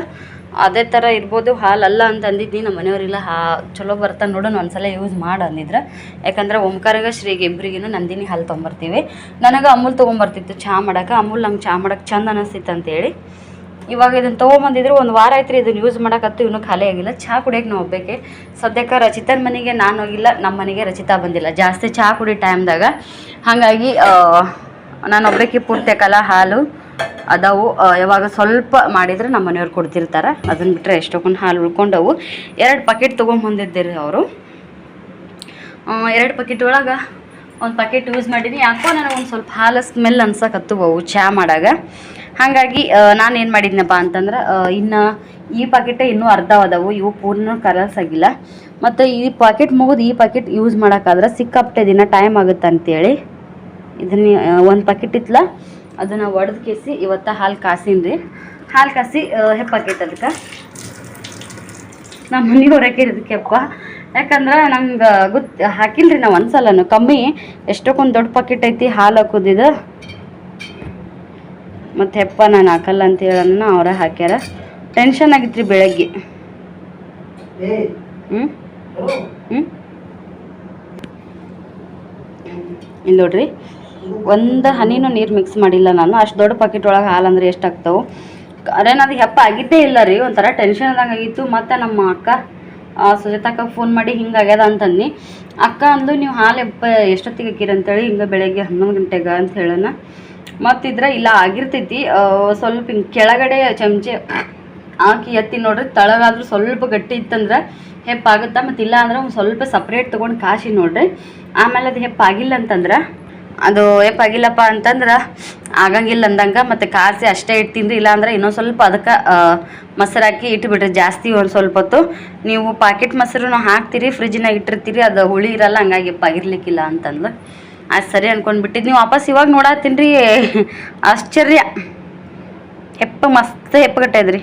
ಅದೇ ಥರ ಇರ್ಬೋದು, ಹಾಲು ಅಲ್ಲ ಅಂತ ಅಂದಿದ್ನಿ, ನಮ್ಮ ಮನೆಯವರಿಲ್ಲ ಹಾ, ಚಲೋ ಬರ್ತಾ ನೋಡೋಣ, ಒಂದ್ಸಲ ಯೂಸ್ ಮಾಡಿ ಅಂದಿದ್ರೆ. ಯಾಕಂದ್ರೆ ಓಂಕಾರಗ ಶ್ರೀಗೆ ಇಬ್ಬರಿಗಿನ ನಂದಿನಿ ಹಾಲು ತೊಗೊಂಬರ್ತೀವಿ. ನನಗೆ ಅಮೂಲ್ ತೊಗೊಂಬರ್ತಿತ್ತು ಚಹಾ ಮಾಡೋಕೆ, ಅಮೂಲ್ ನಂಗೆ ಚಹಾ ಮಾಡೋಕೆ ಚಂದ ಅನಿಸ್ತಿತ್ತು ಅಂತೇಳಿ ಇವಾಗ ಇದನ್ನು ತೊಗೊಂಬಂದಿದ್ರು, ಒಂದು ವಾರ ಆಯ್ತು ರೀ ಇದನ್ನು ಯೂಸ್ ಮಾಡಕತ್ತು, ಇನ್ನೂ ಖಾಲಿ ಆಗಿಲ್ಲ. ಚಹಾ ಕುಡಿಯೋಕೆ ನಾವು ಹೋಗ್ಬೇಕೆ ಸದ್ಯಕ್ಕೆ ರಚಿತನ ಮನೆಗೆ ನಾನು ಹೋಗಿಲ್ಲ ನಮ್ಮ ಮನೆಗೆ ರಚಿತಾ ಬಂದಿಲ್ಲ. ಜಾಸ್ತಿ ಚಹಾ ಕುಡಿ ಟೈಮ್ದಾಗ ಹಾಗಾಗಿ ನಾನು ಒಬ್ಬಕ್ಕೆ ಪೂರ್ತಿ ಹಾಕಲ್ಲ ಹಾಲು ಅದಾವು. ಯಾವಾಗ ಸ್ವಲ್ಪ ಮಾಡಿದರೆ ನಮ್ಮ ಮನೆಯವ್ರು ಕೊಡ್ತಿರ್ತಾರೆ. ಅದನ್ನು ಬಿಟ್ಟರೆ ಎಷ್ಟೊಂದು ಹಾಲು ಉಳ್ಕೊಂಡವು. ಎರಡು ಪಕೆಟ್ ತೊಗೊಂಬಂದಿದ್ದೀರಿ ಅವರು. ಎರಡು ಪಕೆಟ್ ಒಳಗೆ ಒಂದು ಪಕೆಟ್ ಯೂಸ್ ಮಾಡೀನಿ. ಯಾಕೋ ನನಗೆ ಒಂದು ಸ್ವಲ್ಪ ಹಾಲು ಸ್ಮೆಲ್ ಅನ್ಸಕತ್ತವು ಚಹಾ ಮಾಡಾಗ. ಹಾಗಾಗಿ ನಾನು ಏನು ಮಾಡಿದ್ನಪ್ಪ ಅಂತಂದ್ರೆ ಇನ್ನು ಈ ಪಾಕೆಟ್ ಇನ್ನೂ ಅರ್ಧ ಅದಾವು, ಇವು ಪೂರ್ಣ ಕಲರ್ಸ್ ಆಗಿಲ್ಲ. ಮತ್ತು ಈ ಪಾಕೆಟ್ ಮುಗಿದು ಈ ಪಾಕೆಟ್ ಯೂಸ್ ಮಾಡೋಕ್ಕಾದ್ರೆ ಸಿಕ್ಕಾಪಟ್ಟೆ ದಿನ ಟೈಮ್ ಆಗುತ್ತೆ ಅಂತೇಳಿ ಇದನ್ನ ಒಂದು ಪಾಕೆಟ್ ಇತ್ತಲ್ಲ ಅದನ್ನು ಒಡೆದು ಕೇಸಿ, ಇವತ್ತು ಹಾಲು ಕಾಸಿನಿ ರೀ ಹಾಲು ಕಾಸಿ ಹೆಪ್ಪಾಕೈತೆ ಅದಕ್ಕೆ. ನಮ್ಮ ಮನೆಯವ್ರಕ್ಕೆ ಇದಕ್ಕೆಪ್ಪ ಯಾಕಂದ್ರೆ ನಂಗೆ ಗೊತ್ತು, ಹಾಕಿಲ್ರಿ ನಾವು ಒಂದ್ಸಲನು. ಕಮ್ಮಿ ಎಷ್ಟಕ್ಕೊಂದು ದೊಡ್ಡ ಪಾಕೆಟ್ ಐತಿ ಹಾಲು ಹಾಕೋದಿದು ಮತ್ತು ಹೆಪ್ಪ ನಾನು ಹಾಕಲ್ಲ ಅಂತ ಹೇಳೋಣ ಅವರೇ ಹಾಕ್ಯಾರ. ಟೆನ್ಷನ್ ಆಗಿತ್ರಿ ಬೆಳಗ್ಗೆ. ಹ್ಞೂ ಇಲ್ಲಿ ನೋಡ್ರಿ, ಒಂದು ಹನಿನೂ ನೀರು ಮಿಕ್ಸ್ ಮಾಡಿಲ್ಲ ನಾನು. ಅಷ್ಟು ದೊಡ್ಡ ಪಾಕೆಟ್ ಒಳಗೆ ಹಾಲು ಅಂದ್ರೆ ಎಷ್ಟು ಆಗ್ತಾವೆ? ಅದೇ ಅದು ಹೆಪ್ಪ ಆಗಿದ್ದೇ ಇಲ್ಲ ರೀ, ಒಂಥರ ಟೆನ್ಷನ್ ಆದಂಗೆ ಆಗಿತ್ತು. ಮತ್ತು ನಮ್ಮ ಅಕ್ಕ ಸುಜಾತಕ್ಕ ಫೋನ್ ಮಾಡಿ ಹಿಂಗೆ ಆಗ್ಯದ ಅಂತಂದು ಅಕ್ಕ ಅಂದು ನೀವು ಹಾಲು ಹೆಪ್ಪ ಎಷ್ಟೊತ್ತಿಗೆ ಹಾಕಿರಂತೇಳಿ ಹಿಂಗೆ ಬೆಳಗ್ಗೆ ಹನ್ನೊಂದು ಗಂಟೆಗೆ ಅಂತ ಹೇಳೋಣ. ಮತ್ತಿದ್ರೆ ಇಲ್ಲ ಆಗಿರ್ತೈತಿ ಸ್ವಲ್ಪ ಕೆಳಗಡೆ ಚಮಚೆ ಹಾಕಿ ಎತ್ತಿ ನೋಡ್ರಿ, ತಳಗಾದ್ರೂ ಸ್ವಲ್ಪ ಗಟ್ಟಿ ಇತ್ತಂದ್ರೆ ಹೆಪ್ಪಾಗುತ್ತೆ ಮತ್ತು ಇಲ್ಲ ಅಂದ್ರೆ ಒಂದು ಸ್ವಲ್ಪ ಸಪ್ರೇಟ್ ತೊಗೊಂಡು ಕಾಶಿ ನೋಡ್ರಿ. ಆಮೇಲೆ ಅದು ಹೆಪ್ಪಾಗಿಲ್ಲ ಅಂತಂದ್ರೆ, ಅದು ಹೆಪ್ಪಾಗಿಲ್ಲಪ್ಪ ಅಂತಂದ್ರೆ ಆಗಂಗಿಲ್ಲ ಅಂದಂಗ, ಮತ್ತು ಕಾಸಿ ಅಷ್ಟೇ ಇಟ್ಟು ಇಲ್ಲ ಅಂದ್ರೆ ಇನ್ನೊಂದು ಸ್ವಲ್ಪ ಅದಕ್ಕೆ ಮೊಸರು ಹಾಕಿ ಇಟ್ಬಿಟ್ರಿ ಜಾಸ್ತಿ ಒಂದು ಸ್ವಲ್ಪ ಹೊತ್ತು. ನೀವು ಪಾಕೆಟ್ ಮೊಸರು ಹಾಕ್ತೀರಿ ಫ್ರಿಜ್ನಾಗ ಇಟ್ಟಿರ್ತೀರಿ, ಅದು ಹುಳಿ ಇರಲ್ಲ, ಹಂಗಾಗಿ ಹೆಪ್ಪಾಗಿರ್ಲಿಕ್ಕಿಲ್ಲ ಅಂತಂದು ಅದು ಸರಿ ಅನ್ಕೊಂಡ್ಬಿಟ್ಟಿದ್ದು ನೀವು ವಾಪಸ್ ಇವಾಗ ನೋಡತ್ತೀನಿ ರೀ. ಆಶ್ಚರ್ಯ. ಹೆಪ್ಪ, ಮಸ್ತ್ ಹೆಪ್ಪಗಟ್ಟೈದ್ರಿ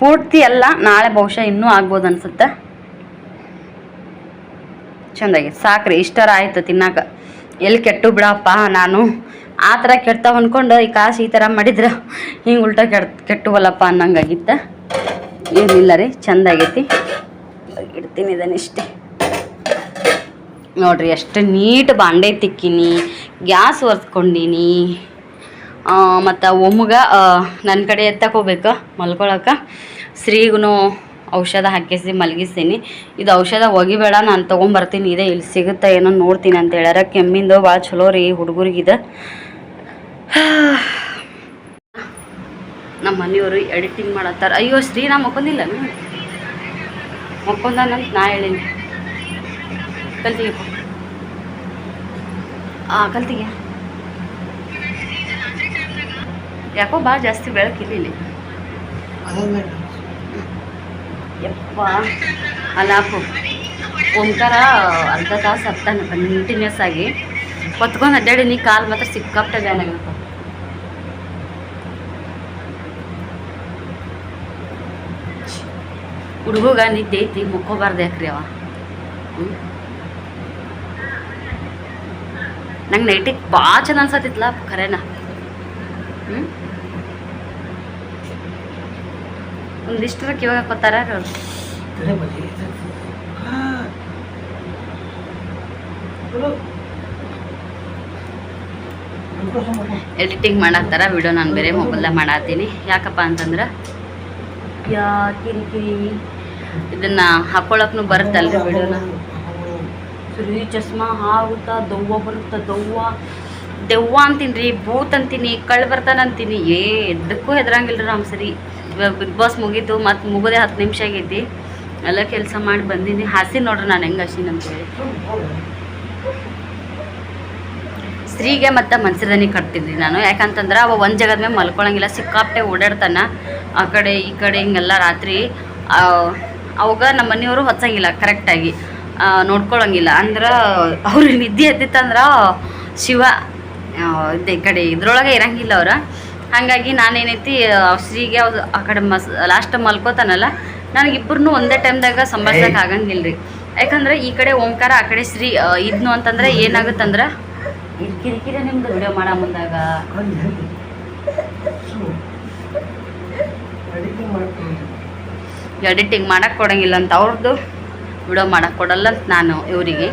ಪೂರ್ತಿ ಅಲ್ಲ ನಾಳೆ ಬಹುಶಃ ಇನ್ನೂ ಆಗ್ಬೋದು ಅನ್ಸುತ್ತೆ? ಚಂದಾಗಿ ಸಾಕ್ರಿ, ಇಷ್ಟರ ಆಯ್ತು ತಿನ್ನಾಕ. ಎಲ್ಲಿ ಕೆಟ್ಟು ಬಿಡಪ್ಪ ನಾನು. ಆ ಥರ ಕೆಡ್ತಾವ ಅಂದ್ಕೊಂಡು ಈ ಕಾಸು ಈ ಥರ ಮಾಡಿದ್ರೆ ಹಿಂಗೆ ಉಲ್ಟಾ ಕೆಡ್, ಕೆಟ್ಟುವಲ್ಲಪ್ಪ ಅನ್ನಂಗಾಗಿತ್ತ? ಏನಿಲ್ಲ ರೀ, ಚಂದಾಗೈತಿ. ಇಡ್ತೀನಿ ಇದನ್ನಿಷ್ಟೇ. ನೋಡ್ರಿ, ಎಷ್ಟು ನೀಟ್ ಬಾಂಡೆ ತಿಕ್ಕಿನಿ, ಗ್ಯಾಸ್ ಒರೆಸ್ಕೊಂಡಿನಿ. ಮತ್ತು ಒಮ್ಮಗ ನನ್ನ ಕಡೆ ಎತ್ತಕ್ಕೆ ಹೋಗ್ಬೇಕು ಮಲ್ಕೊಳಕ್ಕೆ ಶ್ರೀಗೂ ಔಷಧ ಹಾಕಿಸಿ, ಮಲಗಿಸ್ತೀನಿ. ಇದು ಔಷಧ ಒಗಿಬೇಡ, ನಾನು ತೊಗೊಂಬರ್ತೀನಿ, ಇದೆ, ಇಲ್ಲಿ ಸಿಗುತ್ತೆ ಏನೋ ನೋಡ್ತೀನಿ ಅಂತ ಹೇಳ್ಯಾರ. ಕೆಮ್ಮಿಂದು ಭಾಳ ಚಲೋ ರೀ ಹುಡುಗರಿಗಿದೆ ನಮ್ಮ ಮನೆಯವರು ಎಡಿಟಿಂಗ್ ಮಾಡತ್ತಾರ. ಅಯ್ಯೋ ಶ್ರೀ ನಾ ಮಕ್ಕೊಂದಿಲ್ಲ ಮಕ್ಕೊಂದಾನಂತ ನಾ ಹೇಳೀನಿ. ಕಲ್ತಿಗೆ ಆ, ಕಲ್ತಿಗೆ. ಯಾಕೋ ಭಾಳ ಜಾಸ್ತಿ ಬೆಳಕಿಲ್ಲ ಇಲ್ಲಿ ಯಪ್ಪ ಅಲ್ಲಾಪು ಓಂಕಾರ ಅರ್ಧ ತಾಸು ಹತ್ತಾನ ಕಂಟಿನ್ಯೂಸ್ ಆಗಿ. ಹೊತ್ಕೊಂಡು ಅಡ್ಡಾಡಿನಿ ಕಾಲು ಮಾತ್ರ ಸಿಕ್ಕಾಪಟ್ಟೆ ಬ್ಯಾನ್ ಆಗಪ್ಪ ಹುಡುಗ ನಿದ್ದೆ ಐತಿ ಮುಕ್ಕೋಬಾರ್ದು ಯಾಕ್ರಿ ಅವ? ಹ್ಮ್? ನಂಗೆ ನೈಟಿಗೆ ಭಾಳ ಚಂದ ಅನ್ಸತ್ತಿತ್ಲ ಖರೇನ. ಹ್ಞೂ ಒಂದಿಷ್ಟು ಇವಾಗ ಹಾಕೋತಾರ ಅವ್ರು. ಎಡಿಟಿಂಗ್ ಮಾಡತ್ತಾರ ವಿಡಿಯೋ ನಾನು ಬೇರೆ ಮೊಬೈಲ್ದಾಗ ಮಾಡತ್ತೀನಿ ಯಾಕಪ್ಪ ಅಂತಂದ್ರೆ ಯಾ ಕಿರಿಕಿರಿ. ಇದನ್ನ ಹಾಕೊಳಕ್ನು ಬರುತ್ತಲ್ರಿ ವಿಡಿಯೋನ ಸರಿ ಚಸ್ಮಾ ಆಗುತ್ತಾ ದೊವ್ವ ಬರುತ್ತಾ, ದೊವ್ವ. ದೆವ್ವ ಅಂತೀನಿ ರೀ ಭೂತ್ ಅಂತೀನಿ ಕಳ್ಳು ಬರ್ತಾನೆ ಅಂತೀನಿ. ಏ ಎದಕ್ಕೂ ಹೆದರಂಗಿಲ್ಲ ನಮ್ಮ ಸರಿ. ಬಿಗ್ ಬಾಸ್ ಮುಗೀತು ಮತ್ತು ಮುಗೋದೇ ಹತ್ತು ನಿಮಿಷ ಆಗೈತಿ. ಎಲ್ಲ ಕೆಲಸ ಮಾಡಿ ಬಂದೀನಿ. ಹಾಸಿ ನೋಡ್ರಿ ನಾನು ಹೆಂಗೆ ಹಸಿನ ಅಂತೇಳಿ ಸ್ತ್ರೀಗೆ ಮತ್ತು ಕಟ್ತೀನಿ ನಾನು. ಯಾಕಂತಂದ್ರೆ ಅವ ಒಂದು ಜಾಗದ ಮೇಲೆ ಮಲ್ಕೊಳಂಗಿಲ್ಲ, ಸಿಕ್ಕಾಪಟ್ಟೆ ಓಡಾಡ್ತಾನೆ. ಆ ಕಡೆ ಈ ಕಡೆ ಹಿಂಗೆಲ್ಲ ರಾತ್ರಿ ಅವಾಗ ನಮ್ಮ ಮನೆಯವರು ಹೊಚ್ಚಂಗಿಲ್ಲ ಕರೆಕ್ಟಾಗಿ ನೋಡ್ಕೊಳಂಗಿಲ್ಲ. ಅಂದ್ರೆ ಅವ್ರಿಗೆ ನಿದ್ದೆ ಎದ್ದಿತ್ತಂದ್ರೆ ಶಿವ ಇದ್ ಈ ಕಡೆ ಇದ್ರೊಳಗೆ ಇರಂಗಿಲ್ಲ ಅವ್ರ. ಹಾಗಾಗಿ ನಾನೇನೈತಿ ಶ್ರೀಗೆ ಅವ್ರು ಆ ಕಡೆ ಮಸ್ ಲಾಸ್ಟ್ ಮಲ್ಕೋತಾನಲ್ಲ ನನಗಿಬ್ಬರನ್ನೂ ಒಂದೇ ಟೈಮ್ದಾಗ ಸಂಭಾಷಕ್ಕೆ ಆಗಂಗಿಲ್ಲ ರೀ ಯಾಕಂದ್ರೆ ಈ ಕಡೆ ಓಂಕಾರ ಆ ಕಡೆ ಶ್ರೀ ಇದ್ನು ಅಂತಂದ್ರೆ ಏನಾಗುತ್ತಂದ್ರೆ ಕಿರಿಕಿರಿ ನಿಮ್ದು ವಿಡಿಯೋ ಮಾಡೋ ಮುಂದಾಗ. ಎಡಿಟಿಂಗ್ ಮಾಡಕ್ಕೆ ಕೊಡಂಗಿಲ್ಲ ಅಂತ ಅವ್ರದ್ದು ವಿಡಿಯೋ ಮಾಡಕ್ಕೆ ಕೊಡಲ್ಲ ಅಂತ ನಾನು ಇವರಿಗೆ.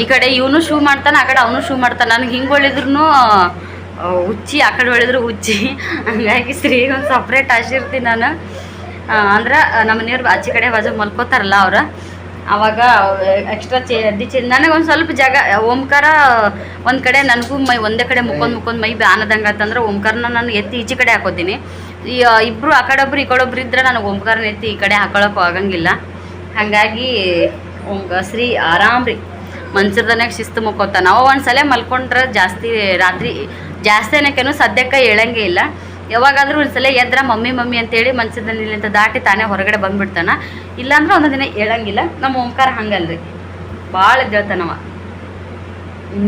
ಈ ಕಡೆ ಇವನು ಶೂ ಮಾಡ್ತಾನೆ, ಆ ಕಡೆ ಅವನು ಶೂ ಮಾಡ್ತಾನೆ. ನನಗೆ ಹಿಂಗೆ ಹೊಳಿದ್ರು ಹುಚ್ಚಿ, ಆ ಕಡೆ ಹೊಳಿದ್ರು ಹುಚ್ಚಿ. ಹಂಗಾಗಿ ಸ್ತ್ರೀಗೆ ಒಂದು ಸಪ್ರೇಟ್ ಆಶಿರ್ತೀನಿ ನಾನು. ಅಂದ್ರೆ ನಮ್ಮ ಮನೆಯವ್ರು ಆಚೆ ಕಡೆ ಬಾಜು ಮಲ್ಕೋತಾರಲ್ಲ ಅವ್ರು. ಆವಾಗ ಎಕ್ಸ್ಟ್ರಾ ಚೇ, ಅಡ್ಡಿ ಚೇ, ನನಗೆ ಒಂದು ಸ್ವಲ್ಪ ಜಾಗ, ಓಂಕಾರ ಒಂದು ಕಡೆ ನನಗೂ ಮೈ, ಒಂದೇ ಕಡೆ ಮುಕ್ಕೊಂಡು ಮುಕ್ಕೊಂಡು ಮೈ ಬ್ಯಾನದಂಗೆ ಆತಂದ್ರೆ ಓಂಕಾರನ ನಾನು ಎತ್ತಿ ಈಚೆ ಕಡೆ ಹಾಕೋತೀನಿ. ಆ, ಇಬ್ರು ಆ ಕಡೆ ಒಬ್ರು ಈ ಕಡೆ ಒಬ್ರು ಇದ್ರೆ ನನಗೆ ಓಂಕಾರನ ಎತ್ತಿ ಈ ಕಡೆ ಹಾಕೊಳಕ್ಕೂ ಆಗಂಗಿಲ್ಲ. ಹಾಗಾಗಿ ಶ್ರೀ ಆರಾಮ್ ರೀ. ಮನ್ಸರ್ದನಾಗ ಶಿಸ್ತು ಮುಕ್ಕೋತಾನ ಅವ ಒಂದ್ಸಲ ಮಲ್ಕೊಂಡ್ರೆ ಜಾಸ್ತಿ ರಾತ್ರಿ ಜಾಸ್ತಿ ಅನ್ನೋಕೇನು ಸದ್ಯಕ್ಕೆ ಹೇಳಂಗೆ ಇಲ್ಲ. ಯಾವಾಗಾದ್ರೂ ಒಂದ್ಸಲ ಎದ್ರ ಮಮ್ಮಿ ಮಮ್ಮಿ ಅಂತೇಳಿ ಮನ್ಸರ್ದನಿಲಿಂದ ದಾಟಿ ತಾನೇ ಹೊರಗಡೆ ಬಂದ್ಬಿಡ್ತಾನ. ಇಲ್ಲಾಂದ್ರೆ ಒಂದೊಂದು ದಿನ ಹೇಳಂಗಿಲ್ಲ. ನಮ್ಮ ಓಂಕಾರ ಹಂಗಲ್ರಿ. ಭಾಳ ಎದ್ದೇಳ್ತಾನವ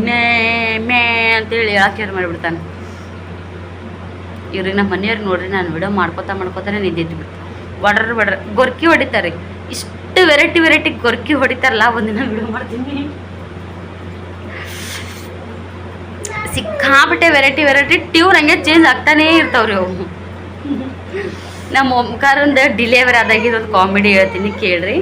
ಮೇ ಮೇ ಅಂತೇಳಿ ಹೇಳಕ್ಕೆ ಮಾಡಿಬಿಡ್ತಾನೆ. ಇವ್ರಿಗೆ ನಮ್ಮ ಮನೆಯವ್ರಿಗೆ ನೋಡ್ರಿ ನಾನು ವಿಡಿಯೋ ಮಾಡ್ಕೋತಾ ಮಾಡ್ಕೋತಾನೆ ನಿದ್ದೆದ್ದು ಬಿಡ್ತು ಒಡ್ರ ಬಡ್ರ ಗೊರ್ಕಿ ಹೊಡಿತಾರೆ. ಇಷ್ಟು ವೆರೈಟಿ ವೆರೈಟಿ ಗೊರ್ಕಿ ಹೊಡಿತಾರಲ್ಲ ಒಂದಿನ ವಿಡಿಯೋ ಮಾಡ್ತೀನಿ. ಸಿಕ್ಕಾಬಿಟ್ಟೆ ವೆರೈಟಿ ವೆರೈಟಿ ಟ್ಯೂನ್ ಹಂಗೆ ಚೇಂಜ್ ಆಗ್ತಾನೇ ಇರ್ತಾವ್ರಿ ಅವು. ನಮ್ಮ ಓಂಕಾರಂದು ಡಿಲೇವರಿ ಆದಾಗ ಇದೊಂದು ಕಾಮಿಡಿ ಹೇಳ್ತೀನಿ ಕೇಳ್ರಿ.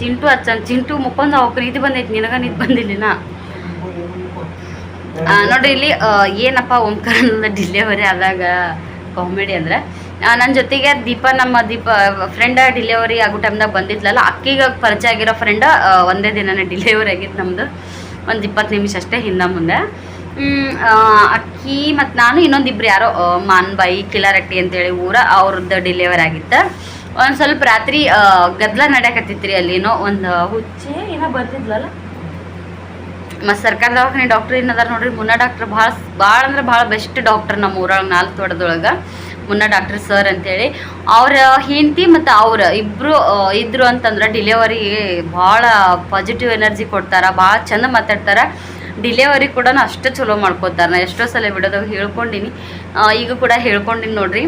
ಚಿಂಟು ಹಚ್ಚ ಚಿಂಟು ಮುಕ್ಕೊಂದು ಅವಕ್ಕೆ ನಿಧಿ ಬಂದೈತಿ ನಿನಗ ನಿಧಿ ಬಂದಿಲ್ಲ ನೋಡ್ರಿ ಇಲ್ಲಿ ಏನಪ್ಪ ಓಂಕಾರ ಡಿಲಿವರಿ [LAUGHS] ಆದಾಗ ಕಾಮಿಡಿ ಅಂದ್ರೆ? ನನ್ನ ಜೊತೆಗೆ ದೀಪ ನಮ್ಮ ದೀಪ ಫ್ರೆಂಡ್ ಡಿಲಿವರಿ ಆಗೋ ಟೈಮ್ದಾಗ ಬಂದಿದ್ಲಲ್ಲ, ಅಕ್ಕಿಗೆ ಪರಿಚಯ ಆಗಿರೋ ಫ್ರೆಂಡ್ ಒಂದೇ ದಿನನೇ ಡಿಲಿವರಿ ಆಗಿತ್ತು ನಮ್ಮದು ಒಂದು ಇಪ್ಪತ್ತು ನಿಮಿಷ ಅಷ್ಟೇ ಹಿಂದೆ ಮುಂದೆ. ಅಕ್ಕಿ ಮತ್ತು ನಾನು ಇನ್ನೊಂದಿಬ್ರು ಯಾರೋ ಮಾನ್ ಮಾನ್ಬಾಯಿ, ಕಿಲಾರಟ್ಟಿ ಅಂತೇಳಿ ಊರ ಅವ್ರದ್ದು ಡಿಲಿವರಿ ಆಗಿತ್ತು. ಒಂದು ಸ್ವಲ್ಪ ರಾತ್ರಿ ಗದ್ದಲ ಗದ್ಲ ಅಲ್ಲಿ ಅಲ್ಲಿನೋ, ಒಂದು ಹುಚ್ಚೆ ಏನೋ ಬರ್ತಿದ್ಲಲ್ಲ? ಮತ್ತು ಸರ್ಕಾರ ದವಾಖಾನೆ ಡಾಕ್ಟ್ರ್ ಏನದಾರ ನೋಡ್ರಿ, ಮುನ್ನ ಡಾಕ್ಟ್ರ್ ಭಾಳ ಭಾಳ ಅಂದ್ರೆ ಭಾಳ ಬೆಸ್ಟ್ ಡಾಕ್ಟರ್ ನಮ್ಮ ಊರೊಳಗೆ ನಾಲ್ಕು ತೋಟದೊಳಗೆ ಮುನ್ನ ಡಾಕ್ಟರ್ ಸರ್ ಅಂತೇಳಿ. ಅವ್ರ ಹೆಂಡತಿ ಮತ್ತು ಅವ್ರ ಇಬ್ಬರು ಇದ್ರು ಅಂತಂದ್ರೆ ಡಿಲೆವರಿ ಭಾಳ ಪಾಸಿಟಿವ್ ಎನರ್ಜಿ ಕೊಡ್ತಾರೆ, ಭಾಳ ಚಂದ ಮಾತಾಡ್ತಾರೆ. ಡಿಲೆವರಿ ಕೂಡ ಅಷ್ಟು ಚಲೋ ಮಾಡ್ಕೋತಾರೆ. ನಾ ಎಷ್ಟೋ ಸಲ ಬಿಡೋದಾಗ ಹೇಳ್ಕೊಂಡಿನಿ. ಈಗ ಕೂಡ ಹೇಳ್ಕೊಂಡಿನಿ ನೋಡ್ರಿ.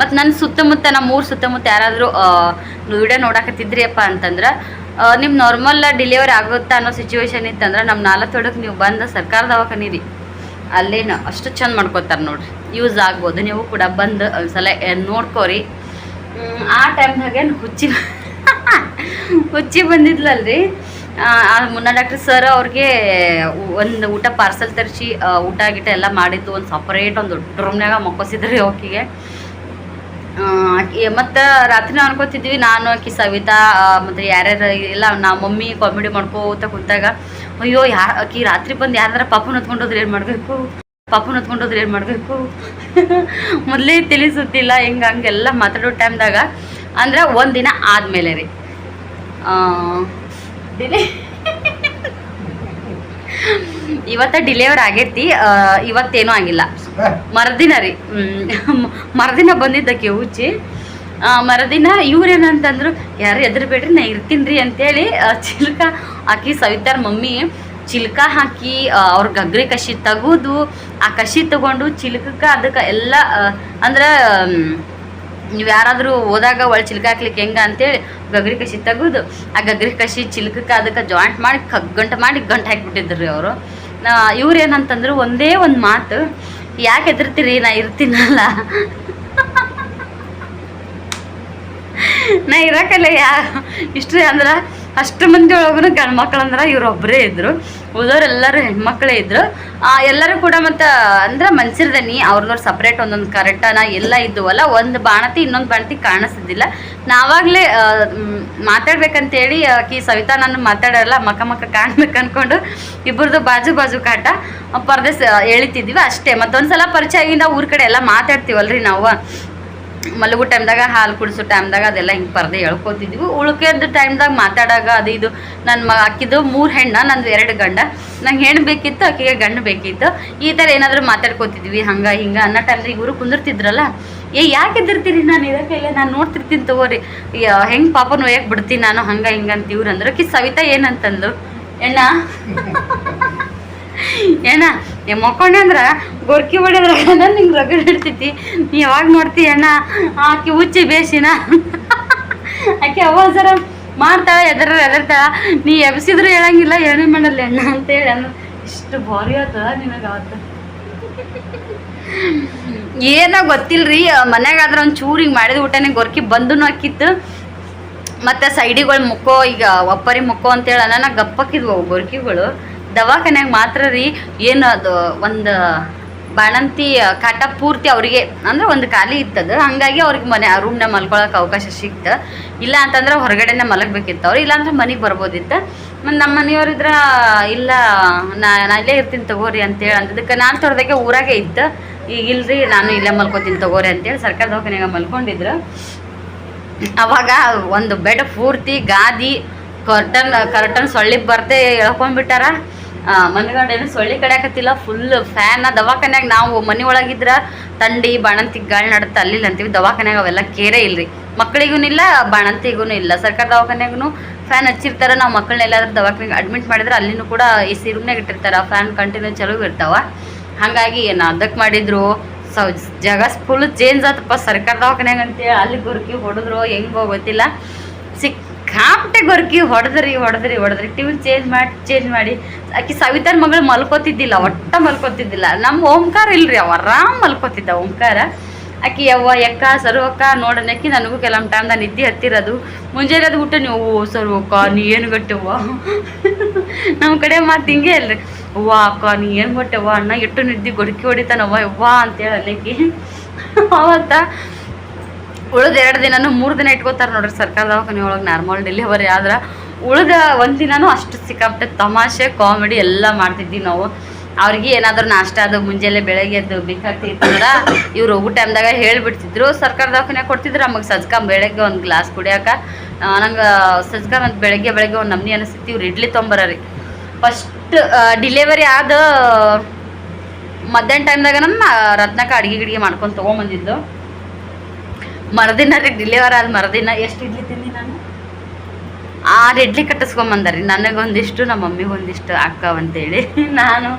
ಮತ್ತು ನನ್ನ ಸುತ್ತಮುತ್ತ ನಮ್ಮ ಊರು ಸುತ್ತಮುತ್ತ ಯಾರಾದರೂ ವಿಡಿಯೋ ನೋಡಕತ್ತಿದ್ರಿಯಪ್ಪ ಅಂತಂದ್ರೆ ನಿಮ್ಮ ನಾರ್ಮಲ್ ಡಿಲಿವರಿ ಆಗುತ್ತಾ ಅನ್ನೋ ಸಿಚುವೇಶನ್ ಇತ್ತಂದ್ರೆ ನಮ್ಮ ನಾಲ್ಕು ತೊಡಕ್ಕೆ ನೀವು ಬಂದು ಸರ್ಕಾರ ದವಾಖಾನೆ ರೀ. ಅಲ್ಲೇನು, ಅಷ್ಟು ಚಂದ ಮಾಡ್ಕೋತಾರೆ ನೋಡ್ರಿ. ಯೂಸ್ ಆಗ್ಬೋದು, ನೀವು ಕೂಡ ಬಂದು ಒಂದ್ಸಲ ಸಲ ನೋಡ್ಕೋರಿ. ಆ ಟೈಮ್ದಾಗೇನು ಹುಚ್ಚಿ [LAUGHS] ಹುಚ್ಚಿ ಬಂದಿದ್ಲಲ್ರಿ. ಮುನ್ನ ಡಾಕ್ಟರ್ ಸರ್ ಅವ್ರಿಗೆ ಒಂದು ಊಟ ಪಾರ್ಸಲ್ ತರಿಸಿ ಊಟ ಗಿಟ ಎಲ್ಲ ಮಾಡಿದ್ದು, ಒಂದು ಸಪ್ರೇಟ್ ಒಂದು ದೊಡ್ಡ ರೂಮ್ನಾಗ ಮಕ್ಕೋಸಿದ್ರಿ ಆಕಿಗೆ ಮತ್ತು ರಾತ್ರಿ ನಾವು ಅನ್ಕೋತಿದ್ವಿ. ನಾನು, ಆಕಿ ಸವಿತಾ ಮತ್ತು ಯಾರ್ಯಾರು ಎಲ್ಲ ನಾ ಮಮ್ಮಿ ಕಾಮಿಡಿ ಮಾಡ್ಕೋತ ಕುಂತಾಗ, ಅಯ್ಯೋ, ಯಾ, ಆಕಿ ರಾತ್ರಿ ಬಂದು ಯಾರ್ದಾರ ಪಾಪು ಹೊತ್ಕೊಂಡೋದ್ರೆ ಏನು ಮಾಡಬೇಕು? ಪಾಪು ಹೊತ್ಕೊಂಡೋದ್ರೆ ಏನು ಮಾಡಬೇಕು? [LAUGHS] ಮೊದಲೇ ತಿಳಿಸುತ್ತಿಲ್ಲ, ಹಿಂಗೆ, ಹಂಗೆಲ್ಲ ಮಾತಾಡೋ ಟೈಮ್ದಾಗ ಅಂದ್ರೆ ಒಂದು ದಿನ ಆದಮೇಲೆ ರೀ. ಡಿಲೇ [LAUGHS] ಇವತ್ತ ಡಿಲೆವರ್ ಆಗೈತಿ ಇವತ್ತೇನೂ ಆಗಿಲ್ಲ. ಮರದಿನ ರೀ ಮರದಿನ ಮರುದಿನ ಬಂದಿದ್ದಕ್ಕೆ ಉಚ್ಚಿ ಮರದಿನ ಮರುದಿನ ಇವ್ರೇನಂತಂದ್ರು ಯಾರು ಎದ್ರಬೇಡ್ರಿ ನಾ ಇರ್ತೀನಿ ರೀ ಅಂತೇಳಿ ಚಿಲ್ಕ ಹಾಕಿ ಸವಿತಾರ ಮಮ್ಮಿ ಚಿಲ್ಕ ಹಾಕಿ ಅವ್ರ ಗಗ್ರಿ ಕಸಿ ತೆಗೆದು ಆ ಕಸಿ ತಗೊಂಡು ಚಿಲ್ಕಕ್ಕೆ ಅದಕ್ಕೆ ಎಲ್ಲ ಅಂದ್ರೆ ನೀವು ಯಾರಾದರೂ ಹೋದಾಗ ಒಳ ಚಿಲ್ಕ ಹಾಕ್ಲಿಕ್ಕೆ ಹೆಂಗ ಅಂತೇಳಿ ಗಗ್ರಿ ಕಸಿ ತೆಗೆದು. ಆ ಗಗ್ರಿ ಕಸಿ ಚಿಲ್ಕಕ್ಕೆ ಅದಕ್ಕೆ ಜಾಯಿಂಟ್ ಮಾಡಿ ಕಗ್ಗಂಟ ಮಾಡಿ ಗಂಟು ಹಾಕಿಬಿಟ್ಟಿದ್ರು ರೀ ಅವರು. ನಾ ಇವ್ರು ಏನಂತಂದ್ರು ಒಂದೇ ಒಂದು ಮಾತು, ಯಾಕೆ ಹೆದರ್ತೀರಿ? ನಾ ಇರ್ತೀನಲ್ಲ. ನಾ ಇರಕಲ್ಲ ಯಾ ಇಷ್ಟು ಅಂದ್ರೆ ಅಷ್ಟು ಮಂದಿ ಒಳಗೂ ಗಂಡು ಮಕ್ಳು ಅಂದ್ರೆ ಇವ್ರೊಬ್ಬರೇ ಇದ್ರು. ಉಳಿದವ್ರೆಲ್ಲರೂ ಹೆಣ್ಮಕ್ಳೇ ಇದ್ರು. ಎಲ್ಲರೂ ಕೂಡ ಮತ್ತು ಅಂದ್ರೆ ಮನ್ಸಿರ್ದನಿ ಅವ್ರದವ್ರು ಸಪ್ರೇಟ್ ಒಂದೊಂದು ಕರೆಕ್ಟನ ಎಲ್ಲ ಇದ್ದುವಲ್ಲ, ಒಂದು ಬಾಣತಿ ಇನ್ನೊಂದು ಬಾಣತಿ ಕಾಣಿಸ್ತಿದ್ದಿಲ್ಲ ನಾವಾಗಲೇ ಮಾತಾಡ್ಬೇಕಂತೇಳಿ ಆಕಿ ಸವಿತಾ ನಾನು ಮಾತಾಡಲ್ಲ ಮಕ್ಕ ಮಕ್ಕ ಕಾಣ್ಬೇಕು ಅನ್ಕೊಂಡು ಇಬ್ಬರದು ಬಾಜು ಬಾಜು ಕಾಟ ಪರದೆ ಎಳಿತಿದ್ವಿ ಅಷ್ಟೇ. ಮತ್ತೊಂದ್ಸಲ ಪರಿಚಯ ಆಗಿಂದ ಊರ ಕಡೆ ಎಲ್ಲ ಮಾತಾಡ್ತೀವಲ್ರಿ ನಾವು. ಮಲಗು ಟೈಮ್ದಾಗ, ಹಾಲು ಕುಡಿಸೋ ಟೈಮ್ದಾಗ ಅದೆಲ್ಲ ಹಿಂಗೆ ಪರದೆ ಹೇಳ್ಕೊತಿದ್ವಿ ಉಳ್ಕೆದ್ದು ಟೈಮ್ದಾಗ ಮಾತಾಡಾಗ ಅದು ಇದು ನನ್ನ ಮ ಅಕ್ಕಿದು ಮೂರು ಹೆಣ್ಣ, ನಂದು ಎರಡು ಗಂಡ. ನಂಗೆ ಹೆಣ್ಣು ಬೇಕಿತ್ತು ಆಕೆಗೆ ಗಂಡು ಬೇಕಿತ್ತು. ಈ ಥರ ಏನಾದರೂ ಮಾತಾಡ್ಕೋತಿದ್ವಿ, ಹಂಗೆ ಹಿಂಗೆ ಅನ್ನೋ ಟೈಮ್ದಾಗ ಇವರು ಕುಂದಿರ್ತಿದ್ರಲ್ಲ. ಏ, ಯಾಕೆ ಎದ್ದಿರ್ತೀರಿ ನಾನು ಇರೋಕ್ಕೆಲ್ಲ ನಾನು ನೋಡ್ತಿರ್ತೀನಿ ತಗೋರಿ. ಹೆಂಗೆ ಪಾಪ ನೋಯಕ್ಕೆ ಬಿಡ್ತೀನಿ ನಾನು, ಹಂಗೆ ಹಿಂಗೆ ಅಂತ ಇವ್ರು ಅಂದ್ರೆ. ಕಿ ಸವಿತಾ ಏನಂತಂದು ಎಣ್ಣ? ಏನ ನೀ ಮಕ್ಕೊಂಡೆ ಅಂದ್ರ ಗೊರ್ಕಿ ಹೊಡಿದ್ರ ನಿಂಗೆ ರಗಡ್ ಹಿಡ್ತೈತಿ ನೀ ಯಾವಾಗ ನೋಡ್ತಿ ಅಣ್ಣ ಆಕೆ ಉಚ್ಚಿ ಬೇಸಿನ. ಆಕೆ ಅವಾಗ ಸರ ಮಾಡ್ತಾಳ ಎದರ ಎದರ್ತಾಳ ನೀ ಎಬ್ಸಿದ್ರು ಹೇಳಂಗಿಲ್ಲ ಏನೇ ಮಾಡಲ್ಲ ಅಣ್ಣ ಅಂತೇಳಿ ಅನ್ನ. ಇಷ್ಟು ಭಾರಿ ಆತದ ನಿನಗೆ ಅವತ್ತು. ಏನೋ ಗೊತ್ತಿಲ್ರಿ ಮನ್ಯಾಗ ಒಂದು ಚೂರು ಹಿಂಗೆ ಮಾಡಿದ ಊಟನೇ ಗೊರ್ಕಿ ಬಂದು ಹಾಕಿತ್ತು. ಮತ್ತೆ ಸೈಡಿಗಳು ಮುಕ್ಕೋ, ಈಗ ಒಪ್ಪರಿ ಮುಕ್ಕೋ ಅಂತೇಳಿ ಅನ್ನ ಗಪ್ಪಕ್ಕಿದ್ವು ಅವು ಗೊರ್ಕಿಗಳು. ದವಾಖಾನ್ಯಾಗ ಮಾತ್ರ ರೀ, ಏನು ಅದು, ಒಂದು ಬಾಣಂತಿ ಕಾಟ ಪೂರ್ತಿ ಅವರಿಗೆ, ಅಂದ್ರೆ ಒಂದು ಖಾಲಿ ಇತ್ತದ. ಹಂಗಾಗಿ ಅವ್ರಿಗೆ ಮನೆ, ಆ ರೂಮ್ನ ಮಲ್ಕೊಳಕ್ಕೆ ಅವಕಾಶ ಸಿಕ್ತ. ಇಲ್ಲ ಅಂತಂದ್ರೆ ಹೊರಗಡೆನೆ ಮಲಗಬೇಕಿತ್ತು ಅವ್ರು. ಇಲ್ಲಾಂದ್ರೆ ಮನೆಗೆ ಬರ್ಬೋದಿತ್ತು. ಮತ್ತು ನಮ್ಮ ಮನೆಯವ್ರಿದ್ರ ಇಲ್ಲ, ನಾ ನಾ ಇಲ್ಲೇ ಇರ್ತೀನಿ ತಗೋರಿ ಅಂತೇಳಿ ಅಂತದಕ್ಕೆ ನಾನು ತೊಡ್ದಕ್ಕೆ ಊರಾಗೆ ಇತ್ತು. ಈಗ ಇಲ್ರಿ, ನಾನು ಇಲ್ಲೇ ಮಲ್ಕೋತೀನಿ ತಗೋರಿ ಅಂತೇಳಿ ಸರ್ಕಾರ ದವಾಖಾನೆಯಾಗ ಮಲ್ಕೊಂಡಿದ್ರು. ಅವಾಗ ಒಂದು ಬೆಡ್ ಪೂರ್ತಿ ಗಾದಿ, ಕರ್ಟನ್ ಕರ್ಟನ್ ಸೊಳ್ಳಿ ಬರ್ತೆ ಎಳ್ಕೊಂಡ್ಬಿಟ್ಟಾರ. ಮನೆಗಂಡ ಏನು ಸೊಳ್ಳೆ ಕಡಿಯಾಕತ್ತಿಲ್ಲ ಫುಲ್ ಫ್ಯಾನ್ ದವಾಖಾನ್ಯಾಗ ನಾವು ಮನೆ ಒಳಗಿದ್ರ ತಂಡಿ, ಬಾಣಂತಿ ಗಾಳಿ ನಡುತ್ತೆ ಅಲ್ಲಿಲ್ಲ ಅಂತೀವಿ. ದವಾಖಾನ್ಯಾಗ ಅವೆಲ್ಲ ಕೇರೆ ಇಲ್ರಿ. ಮಕ್ಕಳಿಗೂ ಇಲ್ಲ ಬಾಣಂತಿಗೂ ಇಲ್ಲ. ಸರ್ಕಾರ ದವಾಖಾನ್ಯಾಗೂ ಫ್ಯಾನ್ ಹಚ್ಚಿರ್ತಾರೆ. ನಾವು ಮಕ್ಕಳನ್ನ ಎಲ್ಲಾದ್ರೂ ದವಾಖಾನೆಗೆ ಅಡ್ಮಿಟ್ ಮಾಡಿದ್ರೆ ಅಲ್ಲಿನೂ ಕೂಡ ಎ ಸಿ ರೂಮ್ನಾಗ ಇಟ್ಟಿರ್ತಾರೆ ಫ್ಯಾನ್ ಕಂಟಿನ್ಯೂ ಚಲೋ ಇರ್ತಾವ. ಹಾಗಾಗಿ ಏನು ಅದಕ್ಕೆ ಮಾಡಿದ್ರು? ಸೌ, ಜಾಗ ಫುಲ್ ಚೇಂಜ್ ಆತಪ್ಪ ಸರ್ಕಾರ ದವಾಖಾನ್ಯಾಗ ಅಂತೇಳಿ ಅಲ್ಲಿ ಗುರುಕಿ ಹೊಡೆದ್ರು, ಹೆಂಗೋ ಗೊತ್ತಿಲ್ಲ. ಸಿಕ್ಕಾಪಟ್ಟೆ ಗೊರ್ಕಿ ಹೊಡೆದ್ರಿ ಹೊಡೆದ್ರಿ ಹೊಡೆದ್ರಿ. ಟಿವಿ ಚೇಂಜ್ ಮಾಡಿ ಚೇಂಜ್ ಮಾಡಿ. ಆಕಿ ಸವಿತಾನ ಮಗಳು ಮಲ್ಕೋತಿದ್ದಿಲ್ಲ, ಒಟ್ಟ ಮಲ್ಕೋತಿದ್ದಿಲ್ಲ. ನಮ್ಮ ಓಂಕಾರ ಇಲ್ರಿ ಅವ, ಆರಾಮ್ ಮಲ್ಕೋತಿದ್ದ ಓಂಕಾರ. ಆಕಿ ಯವ್ವ, ಎಕ್ಕ ಸರ್ವಕ್ಕ ನೋಡನಕ್ಕಿ ನನಗೂ ಕೆಲವೊಂದು ಟೈಮ್ದಾಗ ನಿದ್ದೆ ಹತ್ತಿರೋದು. ಮುಂಜಾನೆ ಅದು ಊಟ ನೀವು ಸರ್ವಕ್ಕ ನೀ ಏನು ಗಟ್ಟವ್ವ ನಮ್ಮ ಕಡೆ ಮಾತು ಹಿಂಗೆ ಅಲ್ರಿ. ಅವ್ವ, ಅಕ್ಕ, ನೀ ಏನು ಕೊಟ್ಟೆವ್ವ ಅಣ್ಣ ಎಷ್ಟು ನಿದ್ದೆ ಗೊಡಕಿ ಹೊಡಿತಾನವ್ವ ಯವ್ವ ಅಂತೇಳಿ ಅನ್ನಕ್ಕೆ ಅವತ್ತ ಉಳಿದ ಎರಡು ದಿನನೂ ಮೂರು ದಿನ ಇಟ್ಕೋತಾರೆ ನೋಡ್ರಿ ಸರ್ಕಾರ ದವಾಖಾನೆ ಒಳಗೆ, ನಾರ್ಮಲ್ ಡೆಲಿವರಿ ಆದ್ರೆ ಉಳಿದ ಒಂದು ದಿನನೂ ಅಷ್ಟು ಸಿಕ್ಕಾಪಟ್ಟೆ ತಮಾಷೆ ಕಾಮಿಡಿ ಎಲ್ಲ ಮಾಡ್ತಿದ್ವಿ ನಾವು. ಅವ್ರಿಗೆ ಏನಾದರೂ ನಾಷ್ಟ ಅದು, ಮುಂಜಾನೆ ಬೆಳಗ್ಗೆ ಎದ್ದು ಬೇಕಾಗ್ತಿತ್ತಂದ್ರೆ ಇವ್ರು ಹೋಗೋ ಟೈಮ್ದಾಗ ಹೇಳಿಬಿಡ್ತಿದ್ರು. ಸರ್ಕಾರ ದವಾಖಾನೆ ಕೊಡ್ತಿದ್ರು, ನಮಗೆ ಸಜ್ಕ ಬೆಳಗ್ಗೆ ಒಂದು ಗ್ಲಾಸ್ ಕುಡಿಯಾಕ. ನಂಗೆ ಸಜ್ಕ ಮತ್ತು ಬೆಳಗ್ಗೆ ಬೆಳಗ್ಗೆ ಒಂದು ನಮ್ನಿ ಅನಿಸ್ತಿತ್ತು ಇವ್ರು ಇಡ್ಲಿ ತೊಂಬರ ರೀ. ಫಸ್ಟ್ ಡಿಲೆವರಿ ಆದ ಮಧ್ಯಾಹ್ನ ಟೈಮ್ದಾಗ ನಮ್ಮ ರತ್ನಕ ಅಡುಗೆ ಗಿಡಿಗೆ ಮಾಡ್ಕೊಂಡು ತೊಗೊಂಬಂದಿದ್ದು. ಮರದಿನ ರೀ ಡಿಲಿವರ್ ಆದ ಮರದಿನ ಎಷ್ಟು ಇಡ್ಲಿ ತಿಂದಿ ನಾನು? ಆರು ಇಡ್ಲಿ ಕಟ್ಟಿಸ್ಕೊಂಬಂದಾರಿ, ನನಗೊಂದಿಷ್ಟು, ನಮ್ಮ ಮಮ್ಮಿಗೆ ಒಂದಿಷ್ಟು ಅಕ್ಕವಂತೇಳಿ. [LAUGHS] ನಾನು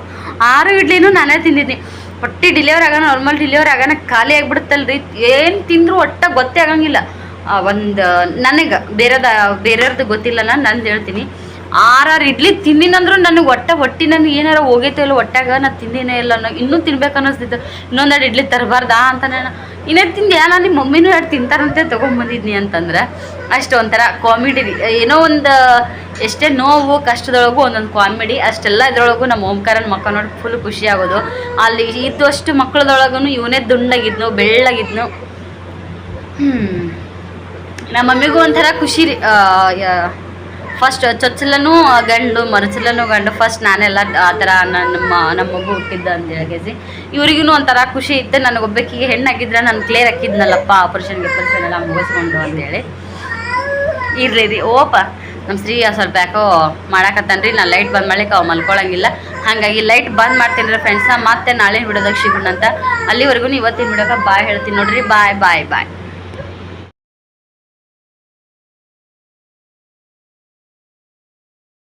ಆರು ಇಡ್ಲಿನೂ ನಾನೇ ತಿಂದಿದ್ದೀನಿ ಹೊಟ್ಟೆ ಡಿಲಿವರ್ ಆಗೋಣ ನಾರ್ಮಲ್ ಡಿಲಿವರ್ ಆಗೋಣ ಖಾಲಿ ಆಗಿಬಿಡುತ್ತಲ್ರಿ. ಏನು ತಿಂದರೂ ಒಟ್ಟ ಗೊತ್ತೇ ಆಗಂಗಿಲ್ಲ. ಒಂದು, ನನಗೆ, ಬೇರೆದ ಬೇರೆಯವ್ರದ್ದು ಗೊತ್ತಿಲ್ಲ ನಾನು ಹೇಳ್ತೀನಿ. ಆರಾರು ಇಡ್ಲಿ ತಿಂದಿನಂದ್ರು ನನಗೆ ಒಟ್ಟ ಹೊಟ್ಟಿ ನನಗೆ ಏನಾರ ಹೋಗೈತೆ ಇಲ್ಲ ಒಟ್ಟಾಗ ನಾ ತಿಂದಿನೇ ಇಲ್ಲ ಅನ್ನೋ ಇನ್ನೂ ತಿನ್ಬೇಕು ಅನ್ನಿಸ್ತಿತ್ತು. ಇನ್ನೊಂದೆರಡು ಇಡ್ಲಿ ತರಬಾರ್ದಾ ಅಂತ ನಾನು ಇನ್ನೇ ತಿಂದೆ. ನಾನು ನಿಮ್ಮ ಮಮ್ಮಿನೂ ಎರಡು ತಿಂತಾರಂತೆ ತೊಗೊಂಬಂದಿದ್ನಿ ಅಂತಂದ್ರೆ. ಅಷ್ಟು ಒಂಥರ ಕಾಮಿಡಿ ಏನೋ ಒಂದು ಎಷ್ಟೇ ನೋವು, ಕಷ್ಟದೊಳಗೂ ಒಂದೊಂದು ಕಾಮಿಡಿ ಅಷ್ಟೆಲ್ಲ ಇದ್ರೊಳಗೂ ನಮ್ಮ ಓಂಕಾರನ ಮಕ್ಕ ನೋಡಿ ಫುಲ್ ಖುಷಿ ಆಗೋದು. ಅಲ್ಲಿ ಇದ್ದಷ್ಟು ಮಕ್ಕಳದೊಳಗೂ ಇವನೇ ದುಂಡಾಗಿದ್ನು, ಬೆಳ್ಳಗಿದ್ನು. ಹ್ಞೂ ನಮ್ಮ ಮಮ್ಮಿಗೂ ಒಂಥರ ಖುಷಿ ರೀ. ಫಸ್ಟ್ ಚೊಚ್ಚಲನು ಗಂಡು ಮರಚಲನು ಗಂಡು ಫಸ್ಟ್ ನಾನೆಲ್ಲ ಆ ಥರ ನಮ್ಮ ನಮ್ಮ ಮಗು ಹುಟ್ಟಿದ್ದ ಅಂತ ಹೇಳಿ ಇವ್ರಿಗೂ ಒಂಥರ ಖುಷಿ ಇತ್ತು. ನನಗೊಬ್ಬಕ್ಕಿಗೆ ಹೆಣ್ಣಾಗಿದ್ರೆ ನಾನು ಕ್ಲಿಯರ್ ಹಾಕಿದ್ನಲ್ಲಪ್ಪ ಆಪ್ರೇಷನ್ ಆಪ್ರೇಷನ್ ಎಲ್ಲ ಮುಗಿಸ್ಕೊಂಡು ಅಂತೇಳಿ. ಇರ್ಲಿ ರೀ. ಓಪ, ನಮ್ಮ ಶ್ರೀ ಸ್ವಲ್ಪ ಯಾಕೋ ಮಾಡಾಕತ್ತಾನ್ರಿ. ನಾನು ಲೈಟ್ ಬಂದ್ ಮಾಡ್ಲಿಕ್ಕೆ ಅವು ಮಲ್ಕೊಳ್ಳಂಗಿಲ್ಲ ಹಾಗಾಗಿ ಲೈಟ್ ಬಂದ್ ಮಾಡ್ತೀನಿ ರೀ ಫ್ರೆಂಡ್ಸ ಮತ್ತೆ ನಾಳೆ ಬಿಡೋದಕ್ಕೆ ಸಿಗೋಣ ಅಂತ ಅಲ್ಲಿವರೆಗೂ ಇವತ್ತಿನ ಬಿಡೋಕೆ ಬಾಯ್ ಹೇಳ್ತೀನಿ ನೋಡ್ರಿ. ಬಾಯ್ ಬಾಯ್ ಬಾಯ್